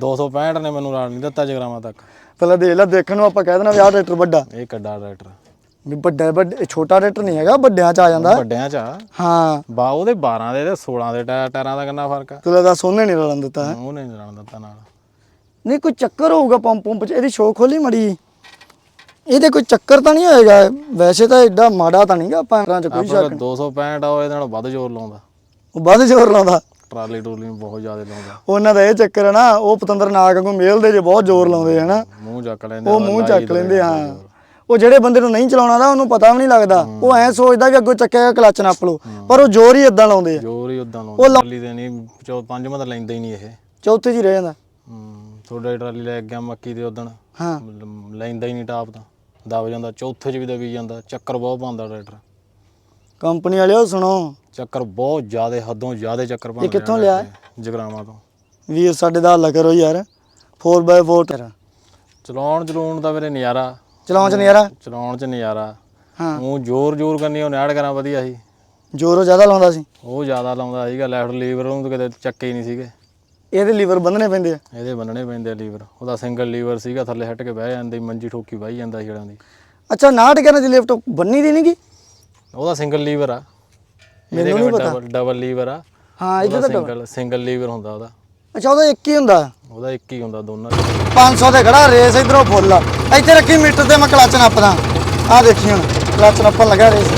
265 ਨੇ ਮੈਨੂੰ ਨਾਲ ਨਹੀਂ ਦਿੱਤਾ ਜਗਰਾਵਾਂ ਤੱਕ। ਪਹਿਲਾਂ ਦੇਖ ਲੈ ਦੇਖਣ ਨੂੰ ਆਪਾਂ ਕਹਿ ਦੇਣਾ ਵੀ ਆਹ ਟਰੈਕਟਰ ਵੱਡਾ। ਇਹ ਕੱਡਾ ਟਰੈਕਟਰ ਵੀ ਵੱਡਾ ਵੱਡਾ ਛੋਟਾ ਟਰੈਕਟਰ ਨਹੀਂ ਹੈਗਾ ਵੱਡਿਆਂ ਚ ਆ ਜਾਂਦਾ। ਵੱਡਿਆਂ ਚ ਆ? ਹਾਂ। ਬਾ ਉਹਦੇ 12 ਦੇ ਤੇ 16 ਦੇ ਟਾਇ- ਟਾਇਰਾਂ ਦਾ ਕਿੰਨਾ ਫ਼ਰਕ ਆ? ਤੂੰ ਦੱਸ ਉਹਨੇ ਨਹੀਂ ਰਲਣ ਦਿੱਤਾ ਹੈ? ਉਹਨੇ ਨਹੀਂ ਜਾਣ ਦਿੱਤਾ ਨਾਲ। ਨਹੀਂ ਕੋਈ ਚੱਕਰ ਹੋਊਗਾ ਪੰਪ ਪੰਪ ਚ ਇਹਦੀ ਸ਼ੋਅ ਖੋਲੀ ਮੜੀ ਇਹਦੇ ਕੋਈ ਚੱਕਰ ਤਾਂ ਨਹੀਂ ਹੋਏਗਾ? ਵੈਸੇ ਤਾਂ ਐਡਾ ਮਾੜਾ ਤਾਂ ਨਹੀਂਗਾ ਆਪਾਂ ਚ ਕੋਈ ਸ਼ੱਕ 265 ਆ ਉਹ ਇਹਦੇ ਨਾਲ ਵੱਧ ਜ਼ੋਰ ਲਾਉਂਦਾ। ਉਹ ਵੱਧ ਜ਼ੋਰ ਲਾਉਂਦਾ। ਟਰਾਲੀ ਟੂਲੀ ਨੂੰ ਬਹੁਤ ਜ਼ਿਆਦਾ ਲਾਉਂਦਾ। ਉਹਨਾਂ ਦਾ ਇਹ ਚੱਕਰ ਹੈ ਨਾ ਉਹ ਪਤੰਦਰ ਨਾਗ ਵਾਂਗੂ ਮੇਲਦੇ ਜੇ ਬਹੁਤ ਜ਼ੋਰ ਲਾਉਂਦੇ ਹਨਾ? ਮੂੰਹ ਚੱਕ ਲੈਂਦੇ ਉਹ ਮੂੰਹ ਚੱਕ ਲੈਂਦੇ ਹਾਂ। ਉਹ ਜਿਹੜੇ ਬੰਦੇ ਨੂੰ ਨਹੀਂ ਚਲਾਉਣਾ ਦਾ ਉਹਨੂੰ ਪਤਾ ਵੀ ਨਹੀਂ ਲੱਗਦਾ। ਉਹ ਐ ਸੋਚਦਾ ਵੀ ਅੱਗੋਂ ਚੱਕਿਆ ਕਲਚ ਨੱਪ ਲਓ। ਪਰ ਉਹ ਜ਼ੋਰ ਹੀ ਇਦਾਂ ਲਾਉਂਦੇ ਆ। ਜ਼ੋਰ ਹੀ ਉਦਾਂ ਲਾਉਂਦਾ ਟਰਾਲੀ ਦੇ ਨਹੀਂ ਚੌ ਪੰਜਵਾਂ ਤਾਂ ਲੈਂਦਾ ਹੀ ਨਹੀਂ ਇਹ। ਚੌਥੇ 'ਚ ਹੀ ਰਹਿ ਜਾਂਦਾ। ਹੂੰ ਤੁਹਾਡਾ ਟਰਾਲੀ ਲੈ ਗਿਆ ਮੱਕੀ ਦੇ ਉਦਣ। ਹਾਂ। ਲੈਂਦਾ ਹੀ ਨਹੀਂ ਟਾਪ ਤਾਂ। ਦਬ ਜਾਂਦਾ ਚੌਥੇ ਚ ਵੀ ਦਬੀ ਜਾਂਦਾ। ਚੱਕਰ ਬਹੁਤ ਪਾਉਂਦਾ ਟਰੈਕਟਰ। ਕੰਪਨੀ ਵਾਲਿਓ ਸੁਣੋ। ਚੱਕਰ ਬਹੁਤ ਜ਼ਿਆਦੇ ਹੱਦੋਂ ਜ਼ਿਆਦੇ ਚੱਕਰ ਪਾਉਂਦਾ ਕਿੱਥੋਂ ਲਿਆ? ਜਗਰਾਵਾਂ ਤੋਂ। ਵੀਰ ਸਾਡੇ ਦਾ ਹੱਲ ਕਰੋ ਯਾਰ। 4x4 ਟਾਇਰ ਚਲਾਉਣ ਚਲਾਉਣ ਦਾ ਮੇਰੇ ਨਜ਼ਾਰਾ। ਚਲਾਉਣ ਚ ਨਜ਼ਾਰਾ? ਚਲਾਉਣ ਚ ਨਜ਼ਾਰਾ। ਹਾਂ। ਉਹ ਜ਼ੋਰ ਜ਼ੋਰ ਕਰਨੀ ਉਹ ਨਾੜ ਕਰਾਂ ਵਧੀਆ ਸੀ। ਜ਼ੋਰੋ ਜ਼ਿਆਦਾ ਲਾਉਂਦਾ ਸੀ? ਉਹ ਜ਼ਿਆਦਾ ਲਾਉਂਦਾ ਸੀਗਾ ਲੈਫਟ ਲੀਵਰ ਨੂੰ ਤਾਂ ਕਿਤੇ ਚੱਕੇ ਹੀ ਨਹੀਂ ਸੀਗੇ। ਇਹਦੇ ਲੀਵਰ ਬੰਨਣੇ ਪੈਂਦੇ ਆ? ਇਹਦੇ ਬੰਨਣੇ ਪੈਂਦੇ ਆ ਲੀਵਰ ਉਹਦਾ ਸਿੰਗਲ ਲੀਵਰ ਸੀਗਾ ਥੱਲੇ ਹਟ ਕੇ ਬਹਿ ਜਾਂਦੀ ਮੰਜੀ ਠੋਕੀ ਵਾਹੀ ਜਾਂਦਾ ਛੜਾਂ ਦੀ। ਅੱਛਾ 69 ਕਹਿੰਦੇ ਦੀ ਲਿਫਟ ਬੰਨੀ ਦੀ ਨਹੀਂਗੀ ਉਹਦਾ ਸਿੰਗਲ ਲੀਵਰ ਆ। ਮੈਨੂੰ ਨਹੀਂ ਪਤਾ। ਡਬਲ ਲੀਵਰ ਆ। ਹਾਂ ਇਹਦੇ ਸਿੰਗਲ ਸਿੰਗਲ ਲੀਵਰ ਹੁੰਦਾ ਉਹਦਾ। ਅੱਛਾ ਉਹਦਾ ਇੱਕ ਹੀ ਹੁੰਦਾ। ਉਹਦਾ ਇੱਕ ਹੀ ਹੁੰਦਾ ਦੋਨਾਂ ਦਾ। 500 ਤੇ ਖੜਾ ਰੇਸ ਇਧਰੋਂ ਫੁੱਲ। ਆ ਇੱਥੇ ਰੱਖੀ ਮੀਟਰ ਤੇ ਮੈਂ ਕਲਚ ਨੱਪਦਾ। ਆਹ ਦੇਖੀ ਹੁਣ ਕਲਚ ਨੱਪਣ ਲੱਗਾ ਰੇਸ।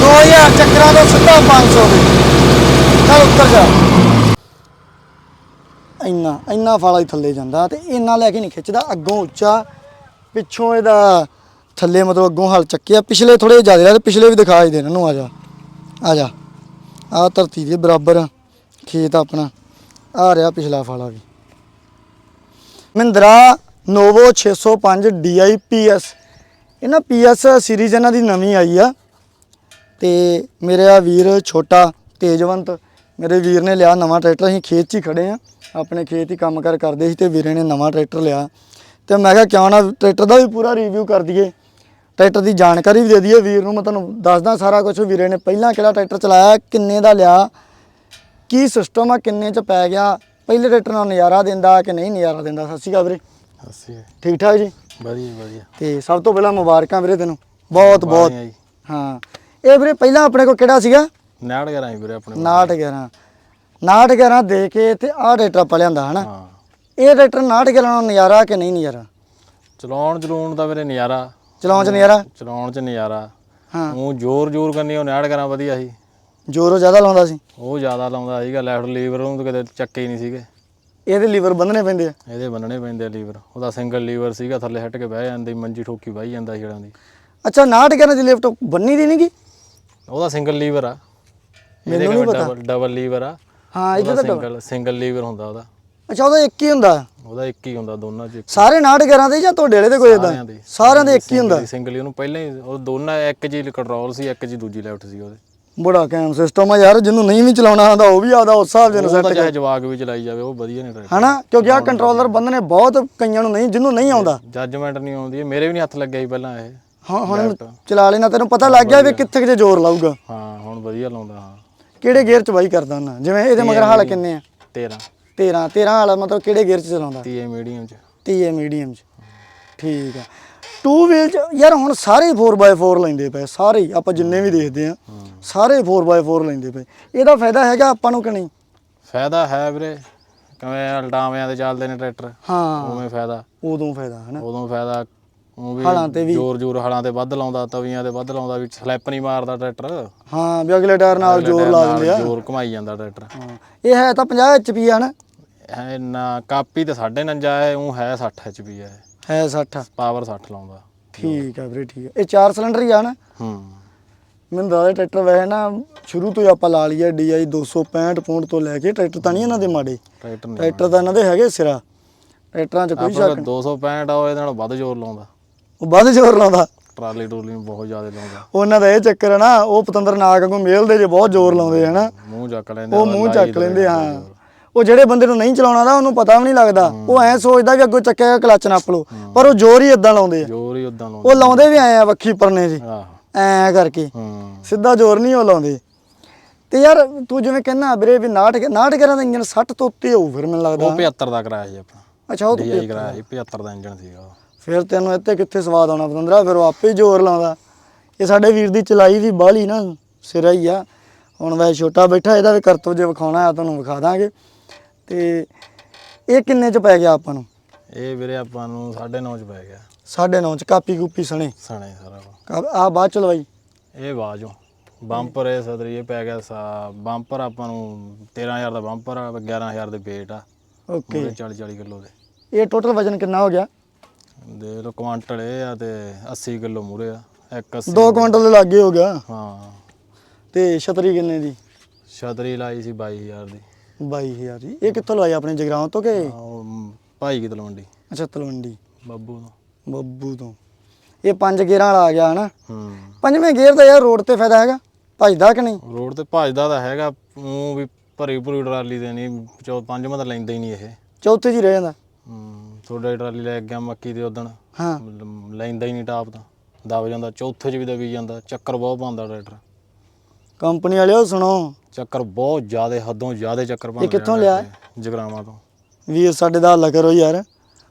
2000 ਚੱਕਰਾਂ ਤੋਂ ਸਿੱਧਾ 500 ਦੇ ਚੱਲ ਉੱਤਰ ਜਾ। ਇੰਨਾ ਇੰਨਾ ਫਾਲਾ ਹੀ ਥੱਲੇ ਜਾਂਦਾ ਤੇ ਇੰਨਾ ਲੈ ਕੇ ਨਹੀਂ ਖਿੱਚਦਾ। ਅੱਗੋਂ ਉੱਚਾ ਪਿੱਛੋਂ ਇਹਦਾ ਥੱਲੇ ਮਤਲਬ ਅੱਗੋਂ ਹਲ ਚੱਕਿਆ। ਪਿਛਲੇ ਥੋੜੇ ਜ਼ਿਆਦਾ ਤੇ ਪਿਛਲੇ ਵੀ ਦਿਖਾ ਹੀ ਦੇ ਇਹਨਾਂ ਨੂੰ ਆ ਜਾ। ਆ ਜਾ। ਆ ਧਰਤੀ ਦੇ ਬਰਾਬਰ ਖੇਤ ਆਪਣਾ। ਆ ਰਿਹਾ ਪਿਛਲਾ ਫਾਲਾ ਵੀ। ਮਹਿੰਦਰਾ ਨੋਵੋ 605 DIPS ਇਹ ਨਾ PS ਸੀਰੀਜ਼ ਇਹਨਾਂ ਦੀ ਨਵੀਂ ਆਈ ਆ। ਤੇ ਮੇਰੇ ਆ ਵੀਰ ਛੋਟਾ ਤੇਜਵੰਤ, ਮੇਰੇ ਵੀਰ ਨੇ ਲਿਆ ਨਵਾਂ ਟਰੈਕਟਰ। ਅਸੀਂ ਖੇਤ 'ਚ ਹੀ ਖੜੇ ਆ। ਆਪਣੇ ਖੇਤ ਹੀ ਕੰਮ ਕਾਰ ਕਰਦੇ ਸੀ ਤੇ ਵੀਰੇ ਨੇ ਨਵਾਂ ਟਰੈਕਟਰ ਲਿਆ। ਤੇ ਮੈਂ ਕਿਹਾ, ਕਿਉਂ ਨਾ ਟਰੈਕਟਰ ਦਾ ਵੀ ਪੂਰਾ ਰਿਵਿਊ ਕਰ ਦਈਏ। ਟਰੈਕਟਰ ਦੀ ਜਾਣਕਾਰੀ ਵੀ ਦੇ ਦਈਏ ਵੀਰ ਨੂੰ ਮੈਂ ਤੁਹਾਨੂੰ ਦੱਸਦਾ ਸਾਰਾ ਕੁਝ ਵੀਰੇ ਨੇ। ਪਹਿਲਾਂ ਕਿਹੜਾ ਟਰੈਕਟਰ ਚਲਾਇਆ ਕਿੰਨੇ ਦਾ ਲਿਆ ਕੀ ਸਿਸਟਮ ਆ ਕਿੰਨੇ ਚ ਪੈ ਗਿਆ ਪਹਿਲੇ ਟਰੈਕਟਰ ਨਾਲ ਨਜ਼ਾਰਾ ਦਿੰਦਾ ਕਿ ਨਹੀਂ ਨਜ਼ਾਰਾ ਦਿੰਦਾ? ਸਤਿ ਸ਼੍ਰੀ ਅਕਾਲ ਵੀਰੇ। ਅਸੀਂ ਠੀਕ ਠਾਕ ਜੀ? ਵਧੀਆ ਵਧੀਆ। ਤੇ ਸਭ ਤੋਂ ਪਹਿਲਾਂ ਮੁਬਾਰਕਾਂ ਵੀਰੇ ਤੈਨੂੰ। ਬਹੁਤ ਬਹੁਤ। ਜੀ। ਹਾਂ। ਇਹ ਵੀਰੇ ਪਹਿਲਾਂ ਆਪਣੇ ਕੋਲ ਕਿਹੜਾ ਸੀਗਾ? ਨਾੜ ਕਰਾਂ ਵੀਰੇ ਆਪਣੇ ਕੋਲ। 6911 6911 ਦੇ ਕੇ ਤੇ ਆਹ ਟਰੈਕਟਰ ਆਪਾਂ ਲਿਆਂਦਾ ਹਨਾ? ਹਾਂ। ਇਹ ਟਰੈਕਟਰ 6911 ਨਾਲ ਨਜ਼ਾਰਾ ਕਿ ਨਹੀਂ ਨਜ਼ਾਰਾ? ਚਲਾਉਣ ਚਲਾਉਣ ਦਾ ਵੀਰੇ ਨਜ਼ਾਰਾ। ਚਲਾਉਣ ਚ ਨਜ਼ਾਰਾ? ਚਲਾਉਣ ਚ ਨਜ਼ਾਰਾ। ਹਾਂ। ਉਹ ਜ਼ੋਰ ਜ਼ੋਰ ਕਰਨੀ ਉਹ ਨਾੜ ਕਰਾਂ ਵਧੀਆ ਸੀ। ਜ਼ੋਰੋ ਜ਼ਿਆਦਾ ਲਾਉਂਦਾ ਸੀ? ਉਹ ਜ਼ਿਆਦਾ ਲਾਉਂਦਾ ਸੀਗਾ ਲੈਫਟ ਲੀਵਰ ਨੂੰ ਤਾਂ ਕਿਤੇ ਚੱਕੇ ਹੀ ਨਹੀਂ ਸੀਗੇ। ਇਹਦੇ ਲੀਵਰ ਬੰਨਣੇ ਪੈਂਦੇ ਆ? ਇਹਦੇ ਬੰਨਣੇ ਪੈਂਦੇ ਆ ਲੀਵਰ ਉਹਦਾ ਸਿੰਗਲ ਲੀਵਰ ਸੀਗਾ ਥੱਲੇ ਹਟ ਕੇ ਬਹਿ ਜਾਂਦੀ ਮੰਜੀ ਠੋਕੀ ਵਾਹੀ ਜਾਂਦਾ ਛੜਾਂ ਦੀ। ਅੱਛਾ 6911 ਦੀ ਲਿਫਟ ਬੰਨੀ ਦੀ ਨਹੀਂਗੀ? ਉਹਦਾ ਸਿੰਗਲ ਲੀਵਰ ਆ। ਮੈਨੂੰ ਨਹੀਂ ਪਤਾ। ਡਬਲ ਲੀਵਰ ਆ। ਹਾਂ ਇਹਦੇ ਤਾਂ ਸਿੰਗਲ ਸਿੰਗਲ ਲੀਵਰ ਹੁੰਦਾ ਉਹਦਾ। ਅੱਛਾ ਉਹਦਾ ਇੱਕ ਹੀ ਹੁੰਦਾ? ਉਹਦਾ ਇੱਕ ਹੀ ਹੁੰਦਾ ਦੋਨਾਂ ਚ। ਸਾਰੇ 6911 ਦੇ ਜਾਂ ਤੁਹਾਡੇ ਵਾਲੇ ਦੇ ਕੋਈ ਇਦਾਂ ਸਾਰਿਆਂ ਦੇ। ਸਾਰਿਆਂ ਦੇ ਇੱਕ ਹੀ ਹੁੰਦਾ? ਸਿੰਗਲ ਉਹਨੂੰ ਪਹਿਲਾਂ ਹੀ ਉਹ ਦੋਨਾਂ ਇੱਕ ਜੀ ਕੰਟਰੋਲ ਸੀ ਇੱਕ ਜੀ ਦੂਜੀ ਲੈਫਟ ਸੀ ਉਹਦੇ। ਬੜਾ ਕੈਮ ਸਿਸਟਮ ਆ ਯਾਰ ਜਿਹਨੂੰ ਨਹੀਂ ਵੀ ਚਲਾਉਣਾ ਆਉਂਦਾ ਉਹ ਵੀ ਆਦਾ ਉਸ ਹਿਸਾਬ ਦੇ ਨਾਲ ਉਹ ਤਾਂ ਚਾਹੇ ਜਵਾਕ ਵੀ ਚਲਾਈ ਜਾਵੇ ਉਹ ਵਧੀਆ ਨੇ ਟਰੈਕਟਰ ਹਨਾ? ਕਿਉਂਕਿ ਆ ਕੰਟਰੋਲਰ ਬੰਦਨੇ ਬਹੁਤ ਕਈਆਂ ਨੂੰ ਨਹੀਂ ਜਿਹਨੂੰ ਨਹੀਂ ਆਉਂਦਾ। ਜੱਜਮੈਂਟ ਨਹੀਂ ਆਉਂਦੀ ਇਹ ਮੇਰੇ ਵੀ ਨਹੀਂ ਹੱਥ ਲੱਗਿਆ ਸੀ ਪਹਿਲਾਂ ਇਹ। ਹਾਂ ਹੁਣ ਚਲਾ ਲੈਣਾ ਤੈਨੂੰ ਪਤਾ ਲੱਗ ਗਿਆ ਵੀ ਕਿੱਥੇ ਕਿਤੇ ਜ਼ੋਰ ਲਾਊਗਾ। ਹਾਂ ਹੁਣ ਵਧੀਆ ਲਾਉਂਦਾ ਹਾਂ। ਕਿਹੜੇ ਗੇਅਰ ਚ ਬਾਈ ਕਰਦਾ ਹੁੰਦਾ? ਜਿਵੇਂ ਇਹਦੇ ਮਗਰ ਹਾਲ ਕਿੰਨੇ ਆ? 13 13 13 ਵਾਲਾ ਮਤਲਬ ਕਿਹੜੇ ਗੇਅਰ ਚ ਚਲਾਉਂਦਾ? 30 ਮੀਡੀਅਮ ਚ। 30 ਮੀਡੀਅਮ ਚ। ਠੀਕ ਆ। ਟੂ ਵੀਲ ਚ ਯਾਰ ਹੁਣ ਸਾਰੇ 4x4 ਲੈਂਦੇ ਪਏ ਸਾਰੇ ਹੀ, ਆਪਾਂ ਜਿੰਨੇ ਵੀ ਦੇਖਦੇ ਆ ਸਾਰੇ 4x4 ਲੈਂਦੇ ਪਏ। ਇਹਦਾ ਫਾਇਦਾ ਹੈਗਾ ਆਪਾਂ ਨੂੰ ਕਿ ਨਹੀਂ? ਫਾਇਦਾ ਹੈ ਵੀਰੇ। ਕਿਵੇਂ ਅਲਟਾਵਿਆਂ ਤੇ ਚੱਲਦੇ ਨੇ ਟਰੈਕਟਰ। ਹਾਂ। ਉਵੇਂ ਫਾਇਦਾ। ਉਦੋਂ ਫਾਇਦਾ ਹਨਾ? ਉਦੋਂ ਫਾਇਦਾ। ਹਲਾਂ ਤੇ ਵੀ। ਜ਼ੋਰ ਜ਼ੋਰ ਹਲਾਂ ਤੇ ਵੱਧ ਲਾਉਂਦਾ ਤਵੀਆਂ ਤੇ ਵੱਧ ਲਾਉਂਦਾ ਵੀ ਸਲੈਪ ਨਹੀਂ ਮਾਰਦਾ ਟਰੈਕਟਰ। ਹਾਂ ਵੀ ਅਗਲੇ ਟਾਇਰ ਨਾਲ ਜ਼ੋਰ ਲਾ ਦਿੰਦੇ ਆ। ਜ਼ੋਰ ਘੁਮਾਈ ਜਾਂਦਾ ਟਰੈਕਟਰ। ਇਹ ਹੈ ਤਾਂ 50 ਐਚਪੀ ਆ ਨਾ? ਹੈ ਨਾ ਕਾਪੀ ਤੇ 49 ਹੈ ਉਹ ਹੈ 60 ਐਚਪੀ ਹੈ ਹੈ 60 ਪਾਵਰ 60 ਲਾਉਂਦਾ। ਠੀਕ ਆ ਵੀਰੇ ਠੀਕ ਆ। ਇਹ ਚਾਰ ਸਿਲੰਡਰ ਹੀ ਆ ਨਾ? ਹੂੰ। ਮੈਨੂੰ ਦੱਸਦਾ ਟਰੈਕਟਰ ਵੈਸੇ ਨਾ ਸ਼ੁਰੂ ਤੋਂ ਆਪਾਂ ਲਾ ਲਈਏ DI 265 ਪੌਂਡ ਤੋਂ ਲੈ ਕੇ ਟਰੈਕਟਰ ਤਾਂ ਨਹੀਂ ਇਹਨਾਂ ਦੇ ਮਾੜੇ। ਟਰੈਕਟਰ ਤਾਂ ਇਹਨਾਂ ਦੇ ਹੈਗੇ ਸਿਰਾ। ਟਰੈਕਟਰਾਂ 'ਚ ਕੋਈ ਸ਼ੱਕ 265 ਆ ਉਹ ਇਹਦੇ ਨਾਲ ਵੱਧ ਜ਼ੋਰ ਲਾਉਂਦਾ। ਉਹ ਵੱਧ ਜ਼ੋਰ ਲਾਉਂਦਾ। ਟਰਾਲੀ ਟੂਲੀ ਨੂੰ ਬਹੁਤ ਜ਼ਿਆਦਾ ਲਾਉਂਦਾ। ਉਹਨਾਂ ਦਾ ਇਹ ਚੱਕਰ ਹੈ ਨਾ ਉਹ ਪਤੰਦਰ ਨਾਗ ਵਾਂਗੂ ਮੇਲਦੇ ਜੇ ਬਹੁਤ ਜ਼ੋਰ ਲਾਉਂਦੇ ਹਨਾ। ਮੂੰਹ ਚੱਕ ਲੈਂਦੇ ਉਹ ਮੂੰਹ ਚੱਕ ਲੈਂਦੇ ਹਾਂ। ਉਹ ਜਿਹੜੇ ਬੰਦੇ ਨੂੰ ਨਹੀਂ ਚਲਾਉਣਾ ਦਾ ਉਹਨੂੰ ਪਤਾ ਵੀ ਨਹੀਂ ਲੱਗਦਾ। ਉਹ ਐ ਸੋਚਦਾ ਵੀ ਅੱਗੋਂ ਚੱਕਿਆ ਕਲਚ ਨੱਪ ਲਓ। ਪਰ ਉਹ ਜ਼ੋਰ ਹੀ ਇਦਾਂ ਲਾਉਂਦੇ ਆ। ਜ਼ੋਰ ਹੀ ਉਦਾਂ ਲਾਉਂਦਾ ਉਹ ਲਾਉਂਦੇ ਵੀ ਐ ਆ ਵੱਖੀ ਪਰਨੇ ਜੀ। ਐ ਕਰਕੇ। ਸਿੱਧਾ ਜ਼ੋਰ ਨਹੀਂ ਉਹ ਲਾਉਂਦੇ। ਤੇ ਯਾਰ ਤੂੰ ਜਿਵੇਂ ਕਹਿੰਦਾ ਵੀਰੇ ਵੀ 69 69 ਦਾ ਇੰਜਨ 60 ਤੋਂ ਉੱਤੇ ਹੋਊ ਫਿਰ ਮੈਨੂੰ ਉਹ ਲੱਗਦਾ 75 ਦਾ ਕਰਾਇਆ ਸੀ ਆਪਣਾ ਅੱਛਾ ਉਹ ਡੀਆਈ ਕਰਾਇਆ ਸੀ 75 ਦਾ ਇੰਜਨ ਸੀਗਾ ਉਹ। ਫਿਰ ਤੈਨੂੰ ਇੱਥੇ ਕਿੱਥੇ ਸਵਾਦ ਆਉਣਾ ਪਤੰਦਰਾ? ਫਿਰ ਉਹ ਆਪੇ ਜ਼ੋਰ ਲਾਉਂਦਾ। ਇਹ ਸਾਡੇ ਵੀਰ ਦੀ ਚਲਾਈ ਵੀ ਬਾਹਲੀ ਨਾ ਸਿਰਾ ਹੀ ਆ। ਹੁਣ ਵੈ ਛੋਟਾ ਬੈਠਾ ਇਹਦਾ ਵੀ ਕਰਤਵ ਜੇ ਵਿਖਾਉਣਾ ਆ ਤੁਹਾਨੂੰ ਵਿਖਾ ਦਾਂਗੇ। ਤੇ ਇਹ ਕਿੰਨੇ ਚ ਪੈ ਗਿਆ ਆਪਾਂ ਨੂੰ? ਇਹ ਵੀਰੇ ਆਪਾਂ ਨੂੰ 9.5 ਚ ਪੈ ਗਿਆ। ਸਾਢੇ ਨੌ ਚ ਕਾਪੀ ਕੂਪੀ ਸਣੇ। ਸਣੇ ਸਾਰਾ। ਆ ਬਾਅਦ ਚ ਲਵਾਈ? ਇਹ ਬਾਜੋ ਬੰਪਰ ਇਹ ਸਦਰੀ ਇਹ ਪੈ ਗਿਆ ਸਾ ਬੰਪਰ ਆਪਾਂ ਨੂੰ 13000 ਦਾ ਬੰਪਰ ਆ 11000 ਦੇ ਵੇਟ ਆ। ਓਕੇ। ਮੂਰੇ 40 40 ਕਿਲੋ ਦੇ। ਇਹ ਟੋਟਲ ਵਜਨ ਕਿੰਨਾ ਹੋ ਗਿਆ? ਦੇ ਲੋ ਕੁਆਂਟਲ ਇਹ ਆ ਤੇ 80 ਕਿਲੋ ਮੂਰੇ ਆ ਇੱਕ 80 2 ਕੁਇੰਟਲ ਦੇ ਲਾਗੇ ਹੋ ਗਿਆ? ਹਾਂ। ਤੇ ਛਤਰੀ ਕਿੰਨੇ ਦੀ? ਛਤਰੀ ਲਾਈ ਸੀ 22000 ਦੀ। 22000 ਦੀ। ਇਹ ਕਿੱਥੋਂ ਲਵਾਈ ਆਪਣੇ ਜਗਰਾਉਂ ਤੋਂ ਕਿ? ਉਹ ਭਾਈ ਕੀ ਤਲਵੰਡੀ ਅੱਛਾ ਤਲਵੰਡੀ। ਬੱਬੂ ਤੋਂ। ਬੱਬੂ ਤੋਂ। ਇਹ ਪੰਜ ਗੇਅਰਾਂ ਵਾਲਾ ਆ ਗਿਆ ਹਨਾ? ਹੂੰ। ਪੰਜਵੇਂ ਗੇਅਰ ਦਾ ਯਾਰ ਰੋਡ ਤੇ ਫਾਇਦਾ ਹੈਗਾ? ਭਜਦਾ ਕਿ ਨਹੀਂ? ਰੋਡ ਤੇ ਭੱਜਦਾ ਤਾਂ ਹੈਗਾ ਉਹ ਵੀ ਭਰੀ ਭਰੀ ਟਰਾਲੀ ਦੇ ਨਹੀਂ ਚੌ ਪੰਜਵਾਂ ਤਾਂ ਲੈਂਦਾ ਹੀ ਨਹੀਂ ਇਹ। ਚੌਥੇ 'ਚ ਹੀ ਰਹਿ ਜਾਂਦਾ। ਹੂੰ। ਥੋੜਾ ਟਰਾਲੀ ਲੈ ਗਿਆ ਮੱਕੀ ਦੇ ਉਦਣ। ਹਾਂ। ਲੈਂਦਾ ਹੀ ਨਹੀਂ ਟਾਪ ਤਾਂ। ਦਬ ਜਾਂਦਾ ਚੌਥੇ 'ਚ ਵੀ ਦਬੀ ਜਾਂਦਾ ਚੱਕਰ ਬਹੁਤ ਪਾਉਂਦਾ ਟਰੈਕਟਰ। ਕੰਪਨੀ ਵਾਲਿਓ ਸੁਣੋ। ਚੱਕਰ ਬਹੁਤ ਜ਼ਿਆਦੇ ਹੱਦੋਂ ਜ਼ਿਆਦੇ ਚੱਕਰ ਪਾਉਂਦਾ ਕਿੱਥੋਂ ਲਿਆ? ਜਗਰਾਵਾਂ ਤੋਂ। ਵੀਰ ਸਾਡੇ ਦਾ ਹੱਲ ਕਰੋ ਯਾਰ।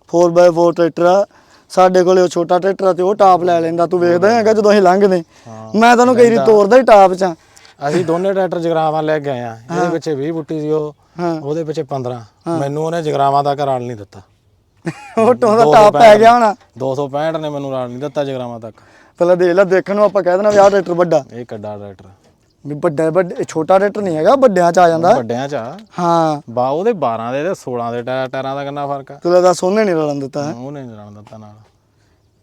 4x4 ਟਰੈਕਟਰ ਆ। ਸਾਡੇ ਕੋਲੇ ਉਹ ਛੋਟਾ ਟਰੈਕਟਰ ਆ ਤੇ ਉਹ ਟਾਪ ਲੈ ਲੈਂਦਾ। ਤੂੰ ਵੇਖਦਾ ਹੈਗਾ ਜਦੋਂ ਅਸੀਂ ਲੰਘਦੇ। ਹਾਂ। ਮੈਂ ਤੈਨੂੰ ਕਈ ਵਾਰੀ ਤੋਰਦਾ ਹੀ ਟਾਪ 'ਚ ਆ। ਅਸੀਂ ਦੋਨੇ ਟਰੈਕਟਰ ਜਗਰਾਵਾਂ ਲੈ ਕੇ ਆਏ ਆ। ਇਹਦੇ ਪਿੱਛੇ 20 ਬੁੱਟੀ ਸੀ ਉਹ। ਹਾਂ। ਉਹਦੇ ਪਿੱਛੇ 15 ਮੈਨੂੰ ਉਹਨੇ ਜਗਰਾਵਾਂ ਦਾ ਘਰਾਲ ਨਹੀਂ ਦਿੱਤਾ। ਉਹ ਟੋਂ ਦਾ ਟਾਪ ਪੈ ਗਿਆ ਹੋਣਾ। 265 ਨੇ ਮੈਨੂੰ ਰਾਲ ਨਹੀਂ ਦਿੱਤਾ ਜਗਰਾਵਾਂ ਤੱਕ। ਪਹਿਲਾਂ ਦੇਖ ਲੈ ਦੇਖਣ ਨੂੰ ਆਪਾਂ ਕਹਿ ਦੇਣਾ ਵੀ ਆਹ ਟਰੈਕਟਰ ਵੱਡਾ। ਇਹ ਕੱਡਾ ਟਰੈਕਟਰ ਵੀ ਵੱਡਾ ਵੱਡਾ ਛੋਟਾ ਟਰੈਕਟਰ ਨਹੀਂ ਹੈਗਾ ਵੱਡਿਆਂ 'ਚ ਆ ਜਾਂਦਾ। ਵੱਡਿਆਂ ਚ ਆ। ਹਾਂ। ਬਾ ਉਹਦੇ 12 ਦੇ ਤੇ 16 ਦੇ ਟਾਇਰ ਟਾਇਰਾਂ ਦਾ ਕਿੰਨਾ ਫ਼ਰਕ ਆ? ਤੂੰ ਲੱਗਦਾ ਸੋਨੇ ਨਹੀਂ ਰਲਣ ਦਿੱਤਾ ਹੈਂ? ਉਹਨੇ ਨਹੀਂ ਰਣ ਦਿੱਤਾ ਨਾਲ।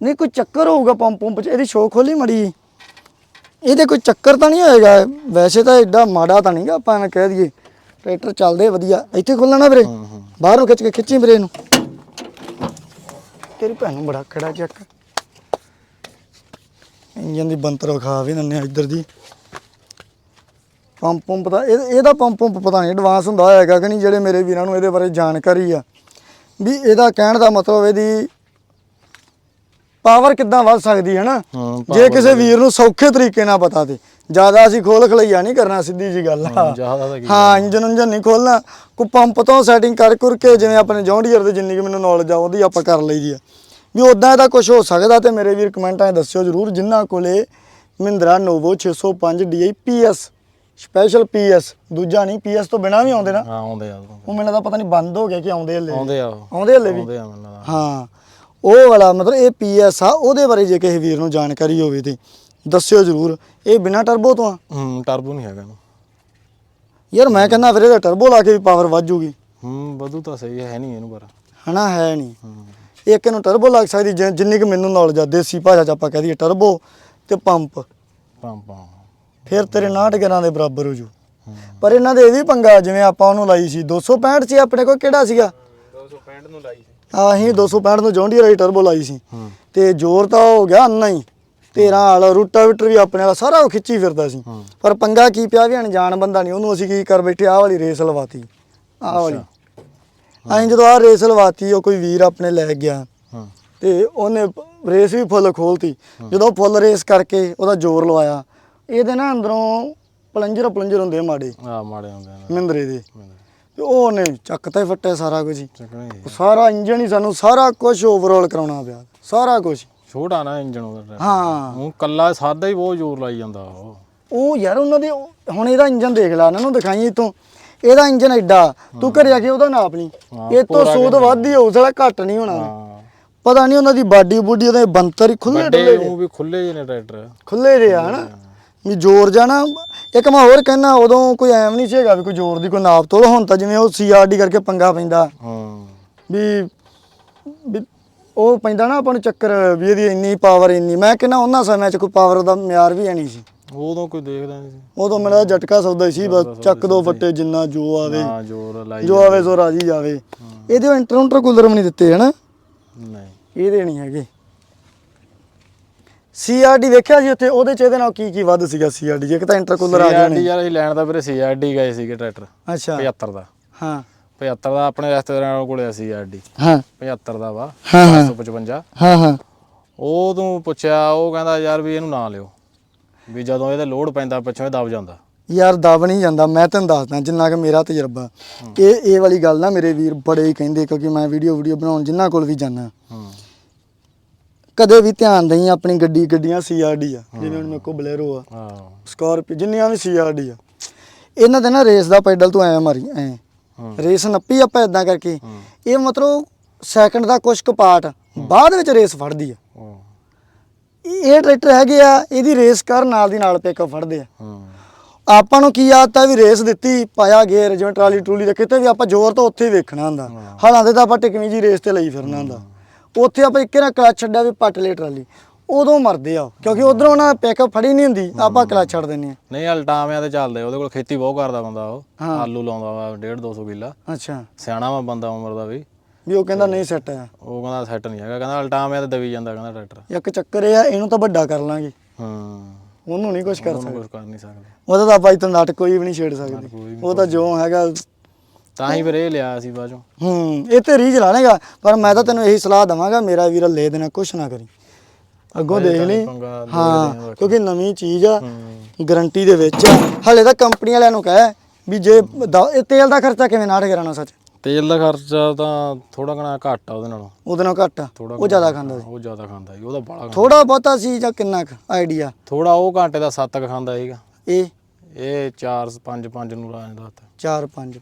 ਨਹੀਂ ਕੋਈ ਚੱਕਰ ਹੋਊਗਾ ਪੰਪ ਪੰਪ 'ਚ ਇਹਦੀ ਸ਼ੋਅ ਖੋਲੀ ਮੜੀ ਇਹਦੇ ਕੋਈ ਚੱਕਰ ਤਾਂ ਨਹੀਂ ਹੋਏਗਾ? ਵੈਸੇ ਤਾਂ ਐਡਾ ਮਾੜਾ ਤਾਂ ਨਹੀਂਗਾ ਆਪਾਂ ਕਹਿ ਦਈਏ। ਟਰੈਕਟਰ ਚੱਲਦੇ ਵਧੀਆ। ਇੱਥੇ ਖੋਲਣਾ ਵੀਰੇ। ਬਾਹਰੋਂ ਖਿੱਚ ਕੇ ਖਿੱਚੀ ਵੀਰੇ ਨੂੰ ਤੇਰੀ ਭੈਣ ਨੂੰ ਬੜਾ ਖੜਾ ਚੱਕ। ਇੰਜਨ ਦੀ ਬੰਤਰ ਵਿਖਾ ਵੀ ਨੰਨੇ ਇੱਧਰ ਦੀ। ਪੰਪ ਪੰਪ ਦਾ ਇਹਦਾ ਪੰਪ ਪੰਪ ਪਤਾ ਨਹੀਂ ਐਡਵਾਂਸ ਹੁੰਦਾ ਹੈਗਾ ਕਿ ਨਹੀਂ, ਜਿਹੜੇ ਮੇਰੇ ਵੀਰਾਂ ਨੂੰ ਇਹਦੇ ਬਾਰੇ ਜਾਣਕਾਰੀ ਆ। ਵੀ ਇਹਦਾ ਕਹਿਣ ਦਾ ਮਤਲਬ ਇਹਦੀ ਪਾਵਰ ਕਿੱਦਾਂ ਵੱਧ ਸਕਦੀ ਹੈ ਨਾ? ਹੂੰ ਜੇ ਕਿਸੇ ਵੀਰ ਨੂੰ ਸੌਖੇ ਤਰੀਕੇ ਨਾਲ ਪਤਾ ਤੇ। ਜ਼ਿਆਦਾ ਅਸੀਂ ਖੋਲ ਖਲਈਆ ਨਹੀਂ ਕਰਨਾ ਸਿੱਧੀ ਜੀ ਗੱਲ ਆ। ਜ਼ਿਆਦਾ ਤਾਂ ਕੀ ਹਾਂ ਇੰਜਨ ਉਂਜਨ ਨਹੀਂ ਖੋਲਣਾ। ਕੋ ਪੰਪ ਤੋਂ ਸੈਟਿੰਗ ਕਰ ਕਰ ਕੇ ਜਿਵੇਂ ਆਪਣੇ ਜੌਂਡੀਅਰ ਦੇ ਜਿੰਨੀ ਕਿ ਮੈਨੂੰ ਨੌਲੇਜ ਆ ਉਹਦੀ ਆਪਾਂ ਕਰ ਲਈਦੀ ਆ। ਵੀ ਉਦਾਂ ਇਹਦਾ ਕੁਝ ਹੋ ਸਕਦਾ ਤੇ ਮੇਰੇ ਵੀਰ ਕਮੈਂਟਾਂ 'ਚ ਦੱਸਿਓ ਜਰੂਰ ਜਿਨ੍ਹਾਂ ਕੋਲੇ Mahindra Novo 605 DI PS special PS ਦੂਜਾ ਨਹੀਂ PS ਤੋਂ ਬਿਨਾ ਵੀ ਆਉਂਦੇ ਨਾ। ਹਾਂ ਆਉਂਦੇ ਆ ਉਹ ਮੈਨੂੰ ਤਾਂ ਪਤਾ ਨਹੀਂ ਬੰਦ ਹੋ ਗਿਆ ਕਿ ਆਉਂਦੇ ਹਲੇ ਆਉਂਦੇ ਆ ਉਹ। ਆਉਂਦੇ ਹਲੇ ਵੀ? ਆਉਂਦੇ ਆ ਮੈਨੂੰ ਲੱਗਦਾ ਹਾਂ। ਉਹ ਵਾਲਾ ਮਤਲਬ ਇਹ PS ਆ ਉਹਦੇ ਬਾਰੇ ਜੇ ਕਿਸੇ ਵੀਰ ਨੂੰ ਜਾਣਕਾਰੀ ਹੋਵੇ ਤੇ ਦੱਸਿਓ ਜਰੂਰ। ਇਹ ਬਿਨਾ ਟਰਬੋ ਤੋਂ ਆ। ਹੂੰ ਟਰਬੋ ਨਹੀਂ ਹੈਗਾ ਇਹਨੂੰ। ਯਾਰ ਮੈਂ ਕਹਿੰਦਾ ਫਿਰ ਇਹਦਾ ਟਰਬੋ ਲਾ ਕੇ ਵੀ ਪਾਵਰ ਵੱਧ ਜੂਗੀ ਹੂੰ ਵਧੂ ਤਾਂ ਸਹੀ ਹੈ ਨਹੀਂ ਇਹਨੂੰ ਪਰ। ਹਨਾ ਹੈ ਨਹੀਂ। ਹੂੰ। ਇੱਕ ਇਹਨੂੰ ਟਰਬੋ ਲੱਗ ਸਕਦੀ ਜਿ- ਜਿੰਨੀ ਕਿ ਮੈਨੂੰ ਨੌਲੇਜ ਆ ਦੇਸੀ ਭਾਸ਼ਾ ਚ ਆਪਾਂ ਕਹਿ ਦਈਏ ਟਰਬੋ ਤੇ ਪੰਪ ਪੰਪ ਫਿਰ ਤੇਰੇ 69 ਗਰਾਂ ਦੇ ਬਰਾਬਰ ਹੋ ਜੂ। ਹੂੰ। ਪਰ ਇਹਨਾਂ ਦੇ ਇਹ ਵੀ ਪੰਗਾ ਜਿਵੇਂ ਆਪਾਂ ਉਹਨੂੰ ਲਾਈ ਸੀ 265 ਚ ਹੀ ਆਪਣੇ ਕੋਲ ਕਿਹੜਾ ਸੀਗਾ? 265 ਨੂੰ ਲਾਈ ਸੀ। ਅਸੀਂ 265 ਨੂੰ ਜੌਂਡੀ ਰਾਈ ਟਰਬੋ ਲਾਈ ਸੀ। ਤੇ ਜ਼ੋਰ ਤਾਂ ਹੋ ਗਿਆ ਅੰਨਾ ਹੀ। 13 ਵਾਲਾ ਰੂਟਾਵੀਟਰ ਵੀ ਆਪਣੇ ਵਾਲਾ ਸਾਰਾ ਉਹ ਖਿੱਚੀ ਫਿਰਦਾ ਸੀ। ਪਰ ਪੰਗਾ ਕੀ ਪਿਆ ਵੀ ਅਣਜਾਣ ਬੰਦਾ ਨਹੀਂ। ਉਹਨੂੰ ਅਸੀਂ ਕੀ ਕਰ ਬੈਠੇ ਆਹ ਵਾਲੀ ਰੇਸ ਲਵਾਤੀ। ਆਹ ਵਾਲੀ। ਅਸੀਂ ਜਦੋਂ ਆਹ ਰੇਸ ਲਵਾਤੀ ਉਹ ਕੋਈ ਵੀਰ ਆਪਣੇ ਲੈ ਗਿਆ। ਤੇ ਉਹਨੇ ਰੇਸ ਵੀ ਫੁੱਲ ਖੋਲਤੀ। ਜਦੋਂ ਫੁੱਲ ਰੇਸ ਕਰਕੇ ਉਹਦਾ ਜ਼ੋਰ ਲਵਾਇਆ। ਇਹਦੇ ਨਾ ਅੰਦਰੋਂ ਪਲੰਜਰ ਪਲੰਜਰ ਹੁੰਦੇ ਮਾੜੇ। ਆ ਮਾੜੇ ਹੁੰਦੇ ਮਿੰਦਰੇ ਦੇ। ਤੇ ਉਹ ਉਹਨੇ ਚੱਕਤਾ ਹੀ ਫੱਟਿਆ ਸਾਰਾ ਕੁਝ ਹੀ। ਚੱਕਣੇ ਸਾਰਾ ਇੰਜਨ ਹੀ ਸਾਨੂੰ ਸਾਰਾ ਕੁਝ ਓਵਰਆਲ ਕਰਾਉਣਾ ਪਿਆ। ਸਾਰਾ ਕੁਝ ਛੋਟਾ ਨਾ ਇੰਜਨ ਉਹਦਾ ਹਾਂ। ਉਹ ਕੱਲਾ ਸਾਦਾ ਹੀ ਬਹੁਤ ਜ਼ੋਰ ਲਾਈ ਜਾਂਦਾ ਉਹ। ਉਹ ਯਾਰ ਉਹਨਾਂ ਦੇ ਉਹ- ਹੁਣ ਇਹਦਾ ਇੰਜਨ ਦੇਖ ਲੈ ਇਹਨਾਂ ਨੂੰ ਦਿਖਾਈ ਇਤੋਂ ਇਹਦਾ ਇੰਜਨ ਐਡਾ ਤੂੰ ਘਰੇ ਆ ਕੇ ਉਹਦਾ ਨਾਪ ਲਈ। ਹਾਂ, ਇਹ ਤੋਂ ਪੂਰਾ ਸੂਦ ਵੱਧ ਹੀ ਹੋਊ ਸਾਲਾ ਘੱਟ ਨਹੀਂ ਹੋਣਾ। ਹਾਂ। ਪਤਾ ਨਹੀਂ ਉਹਨਾਂ ਦੀ ਬਾਡੀ ਬੁੱਡੀ ਉਹਦੇ ਬੰਤਰ ਹੀ ਖੁੱਲੇ ਵੱਡੇ ਡੁੱਲੇ। ਉਹ ਵੀ ਖੁੱਲੇ ਜਿਹੇ ਨੇ ਟਰੈਕਟਰ। ਖੁੱਲੇ ਜਿਹੇ ਆ ਹਨਾ? ਵੀ ਜ਼ੋਰ ਜਾਣਾ ਇੱਕ ਮੈਂ ਹੋਰ ਕਹਿਣਾ ਉਦੋਂ ਕੋਈ ਐਮ ਨਹੀਂ ਸੀਗਾ ਵੀ ਕੋਈ ਜ਼ੋਰ ਦੀ ਕੋਈ ਨਾਪ ਤੋਲ ਹੁਣ ਤਾਂ ਜਿਵੇਂ ਉਹ ਸੀਆਰਡੀ ਕਰਕੇ ਪੰਗਾ ਪੈਂਦਾ। ਹਾਂ। ਵੀ ਵੀ ਉਹ ਪੈਂਦਾ ਨਾ ਆਪਾਂ ਨੂੰ ਚੱਕਰ ਵੀ ਇਹਦੀ ਇੰਨੀ ਪਾਵਰ ਇੰਨੀ। ਮੈਂ ਕਹਿੰਦਾ ਉਹਨਾਂ ਸਮਿਆਂ 'ਚ ਕੋਈ ਪਾਵਰ ਦਾ ਮਿਆਰ ਵੀ ਹੈ ਨਹੀਂ ਸੀ। ਉਦੋਂ ਕੋਈ ਦੇਖਦਾ ਨਹੀਂ ਸੀ। ਉਦੋਂ ਮੇਰਾ ਝਟਕਾ ਸੌਦਾ ਹੀ ਸੀ ਬਸ ਚੱਕ ਦੋ ਫੱਟੇ ਜਿੰਨਾ ਜੋ ਆਵੇ। ਹਾਂ ਜ਼ੋਰ ਲਾਈ ਜੋ ਆਵੇ ਸੋ ਰਾਜੀ ਜਾਵੇ। ਇਹਦੇ ਇੰਟਰ ਕੂਲਰ ਵੀ ਨਹੀਂ ਦਿੱਤੇ ਹਨਾ? ਨਹੀਂ। ਇਹਦੇ ਨਹੀਂ ਹੈਗੇ। ਸੀਆਰਡੀ ਵੇਖਿਆ ਸੀ ਉੱਥੇ? ਉਹਦੇ ਚ ਇਹਦੇ ਨਾਲ ਕੀ ਕੀ ਵੱਧ ਸੀਗਾ ਸੀਆਰਡੀ ਇੱਕ ਤਾਂ ਇੰਟਰਕੂਲਰ ਆ ਗਿਆ ਸੀਆਰਡੀ ਨੇ ਯਾਰ ਅਸੀਂ ਲੈਣ ਦਾ ਵੀਰੇ ਸੀਆਰਡੀ ਗਏ ਸੀਗੇ ਟਰੈਕਟਰ। ਅੱਛਾ। 75 ਦਾ। ਹਾਂ। 75 ਦਾ ਆਪਣੇ ਰਿਸ਼ਤੇਦਾਰਾਂ ਕੋਲੇ ਆ ਸੀਆਰਡੀ ਹਾਂ। 75 ਦਾ ਵਾ। ਹਾਂ, ਹਾਂ। 555 ਹਾਂ ਹਾਂ। ਉਹ ਤੋਂ ਪੁੱਛਿਆ ਉਹ ਕਹਿੰਦਾ ਯਾਰ ਵੀ ਇਹਨੂੰ ਨਾ ਲਿਓ। ਵੀ ਜਦੋਂ ਇਹਦੇ ਲੋਡ ਪੈਂਦਾ ਪਿੱਛੋਂ ਇਹ ਦਬ ਜਾਂਦਾ। ਯਾਰ ਦਬ ਨਹੀਂ ਜਾਂਦਾ। ਮੈਂ ਤੈਨੂੰ ਦੱਸਦਾ ਜਿੰਨਾ ਕਿ ਮੇਰਾ ਤਜਰਬਾ। ਇਹ ਇਹ ਵਾਲੀ ਗੱਲ ਨਾ ਮੇਰੇ ਵੀਰ ਬੜੇ ਹੀ ਕਹਿੰਦੇ ਕਿਉਂਕਿ ਮੈਂ ਵੀਡੀਓ ਵੀਡੀਓ ਬਣਾਉਣ ਜਿੰਨਾ ਕੋਲ ਵੀ ਜਾਣਾ ਹੂੰ। ਕਦੇ ਵੀ ਧਿਆਨ ਦੇਈ ਆਪਣੀ ਗੱਡੀ ਗੱਡੀਆਂ ਸੀਆਰਡੀ ਆ ਜਿਵੇਂ ਹੁਣ ਮੇਰੇ ਕੋਲ ਬਲੇਰੋ ਆ ਹਾਂ। ਸਕਾਰਪੀਓ ਜਿੰਨੀਆਂ ਵੀ ਸੀਆਰਡੀ ਆ ਇਹਨਾਂ ਦੇ ਨਾ ਰੇਸ ਦਾ ਪੈਡਲ ਤੂੰ ਐ ਮਾਰੀ ਐ। ਰੇਸ ਨੱਪੀ ਆਪਾਂ ਇਦਾਂ ਕਰਕੇ। ਇਹ ਮਤਲਬ ਸੈਕਿੰਡ ਦਾ ਕੁਛ ਕੁ ਪਾਰਟ ਬਾਅਦ ਵਿੱਚ ਰੇਸ ਫੜਦੀ ਆ। ਇਹ ਟਰੈਕਟਰ ਹੈਗੇ ਆ ਇਹਦੀ ਰੇਸ ਕਰ ਨਾਲ ਦੀ ਨਾਲ ਪਿਕਅਪ ਫੜਦੇ ਆ। ਆਪਾਂ ਨੂੰ ਕੀ ਆਦਤ ਆ ਵੀ ਰੇਸ ਦਿੱਤੀ ਪਾਇਆ ਗੇਅਰ ਜਿਵੇਂ ਟਰਾਲੀ ਟਰੂਲੀ ਦਾ ਕਿਤੇ ਵੀ ਆਪਾਂ ਜ਼ੋਰ ਤਾਂ ਉੱਥੇ ਹੀ ਵੇਖਣਾ ਹੁੰਦਾ। ਹਾਂ। ਹਾਲਾਂਦੇ ਤਾਂ ਆਪਾਂ ਟਿਕਵੀਂ ਜੀ ਰੇਸ ਤੇ ਲਈ ਫਿਰਨਾ ਹੁੰਦਾ। ਉੱਥੇ ਆਪਾਂ ਇੱਕੇ ਨਾ ਕਲਚ ਛੱਡਿਆ ਵੀ ਪੱਟ ਲਈ ਟਰਾਲੀ। ਉਦੋਂ ਮਰਦੇ ਆ ਕਿਉਂਕਿ ਉਧਰੋਂ ਉਹਨਾਂ ਪਿਕਅਪ ਫੜੀ ਨਹੀਂ ਹੁੰਦੀ ਆਪਾਂ ਕਲਚ ਛੱਡ ਦਿੰਨੇ ਨਹੀਂ ਅਲਟਾਵਿਆਂ ਤੇ ਚੱਲਦੇ ਉਹਦੇ ਕੋਲ ਖੇਤੀ ਬਹੁਤ ਕਰਦਾ ਬੰਦਾ ਉਹ। ਹਾਂ। ਆਲੂ ਲਾਉਂਦਾ ਵਾ 1.5 200 ਕਿੱਲਾ। ਆ ਅੱਛਾ। ਸਿਆਣਾ ਵਾ ਬੰਦਾ ਉਮਰ ਦਾ ਵੀ। ਵੀ ਉਹ ਕਹਿੰਦਾ ਨਹੀਂ ਸੈੱਟ ਆ। ਉਹ ਕਹਿੰਦਾ ਸੈੱਟ ਨਹੀਂ ਹੈਗਾ ਕਹਿੰਦਾ ਅਲਟਾਵਿਆਂ ਤੇ ਦਵੀ ਜਾਂਦਾ ਕਹਿੰਦਾ ਟਰੈਕਟਰ। ਇੱਕ ਚੱਕਰ ਇਹ ਆ ਇਹਨੂੰ ਤਾਂ ਵੱਡਾ ਕਰ ਲਾਂਗੇ। ਹੂੰ। ਉਹਨੂੰ ਨਹੀਂ ਕੁਝ ਕਰ ਉਹਨੂੰ ਸਕਦੇ। ਕੁਝ ਕਰ ਨਹੀਂ ਸਕਦੇ। ਉਹਦਾ ਤਾਂ ਆਪਾਂ ਇਤੋਂ ਨਾਟ ਕੋਈ ਵੀ ਨਹੀਂ ਛੇੜ ਸਕਦੇ। ਉਹ ਤਾਂ ਜੋ ਹੈਗਾ ਤਾਂ ਹੀ ਫਿਰ ਇਹ ਲਿਆ ਸੀ ਬਾਜੋਂ ਹੂੰ ਇਹ ਤੇ ਰੀਝ ਲਾ ਲੇਗਾ ਪਰ ਮੈਂ ਤਾਂ ਤੈਨੂੰ ਇਹੀ ਸਲਾਹ ਦਵਾਂਗਾ ਮੇਰਾ ਵੀਰ ਲੈ ਦੇਣਾ ਕੁਛ ਨਾ ਕਰੀ। ਅੱਗੋਂ ਦੇਖ ਲਈ। ਹਾਂ ਕਿਉਂਕਿ ਨਵੀਂ ਚੀਜ਼ ਆ ਗਾਰੰਟੀ ਦੇ ਵਿੱਚ ਹਲੇ ਤਾਂ ਕੰਪਨੀ ਵਾਲਿਆਂ ਨੂੰ ਕਹੇ ਵੀ ਜੇ ਇਹ ਤੇਲ ਦਾ ਖਰਚਾ ਕਿਵੇਂ ਨਾਟ ਕਰਾਣਾ ਸੱਚ? ਤੇਲ ਦਾ ਖਰਚਾ ਤਾਂ ਥੋੜਾ ਘਣਾ ਘੱਟ ਆ ਉਹਦੇ ਨਾਲੋਂ। ਉਹਦੇ ਨਾਲ ਘੱਟ ਉਹ ਜ਼ਿਆਦਾ ਖਾਂਦਾ ਸੀ। ਉਹ ਜ਼ਿਆਦਾ ਖਾਂਦਾ ਸੀ ਉਹਦਾ ਬੜਾ ਥੋੜਾ ਬਹੁਤਾ ਸੀ ਜਾਂ ਕਿੰਨਾ ਕੁ ਆਈਡੀਆ ਥੋੜਾ ਉਹ ਘੰਟੇ ਦਾ 7 ਖਾਂਦਾ ਸੀਗਾ। ਇਹ? ਇਹ 4 5 5 ਨੂੰ ਲਾ ਜਾਂਦਾ ਹੱਥ 4 5 ਯਾਰ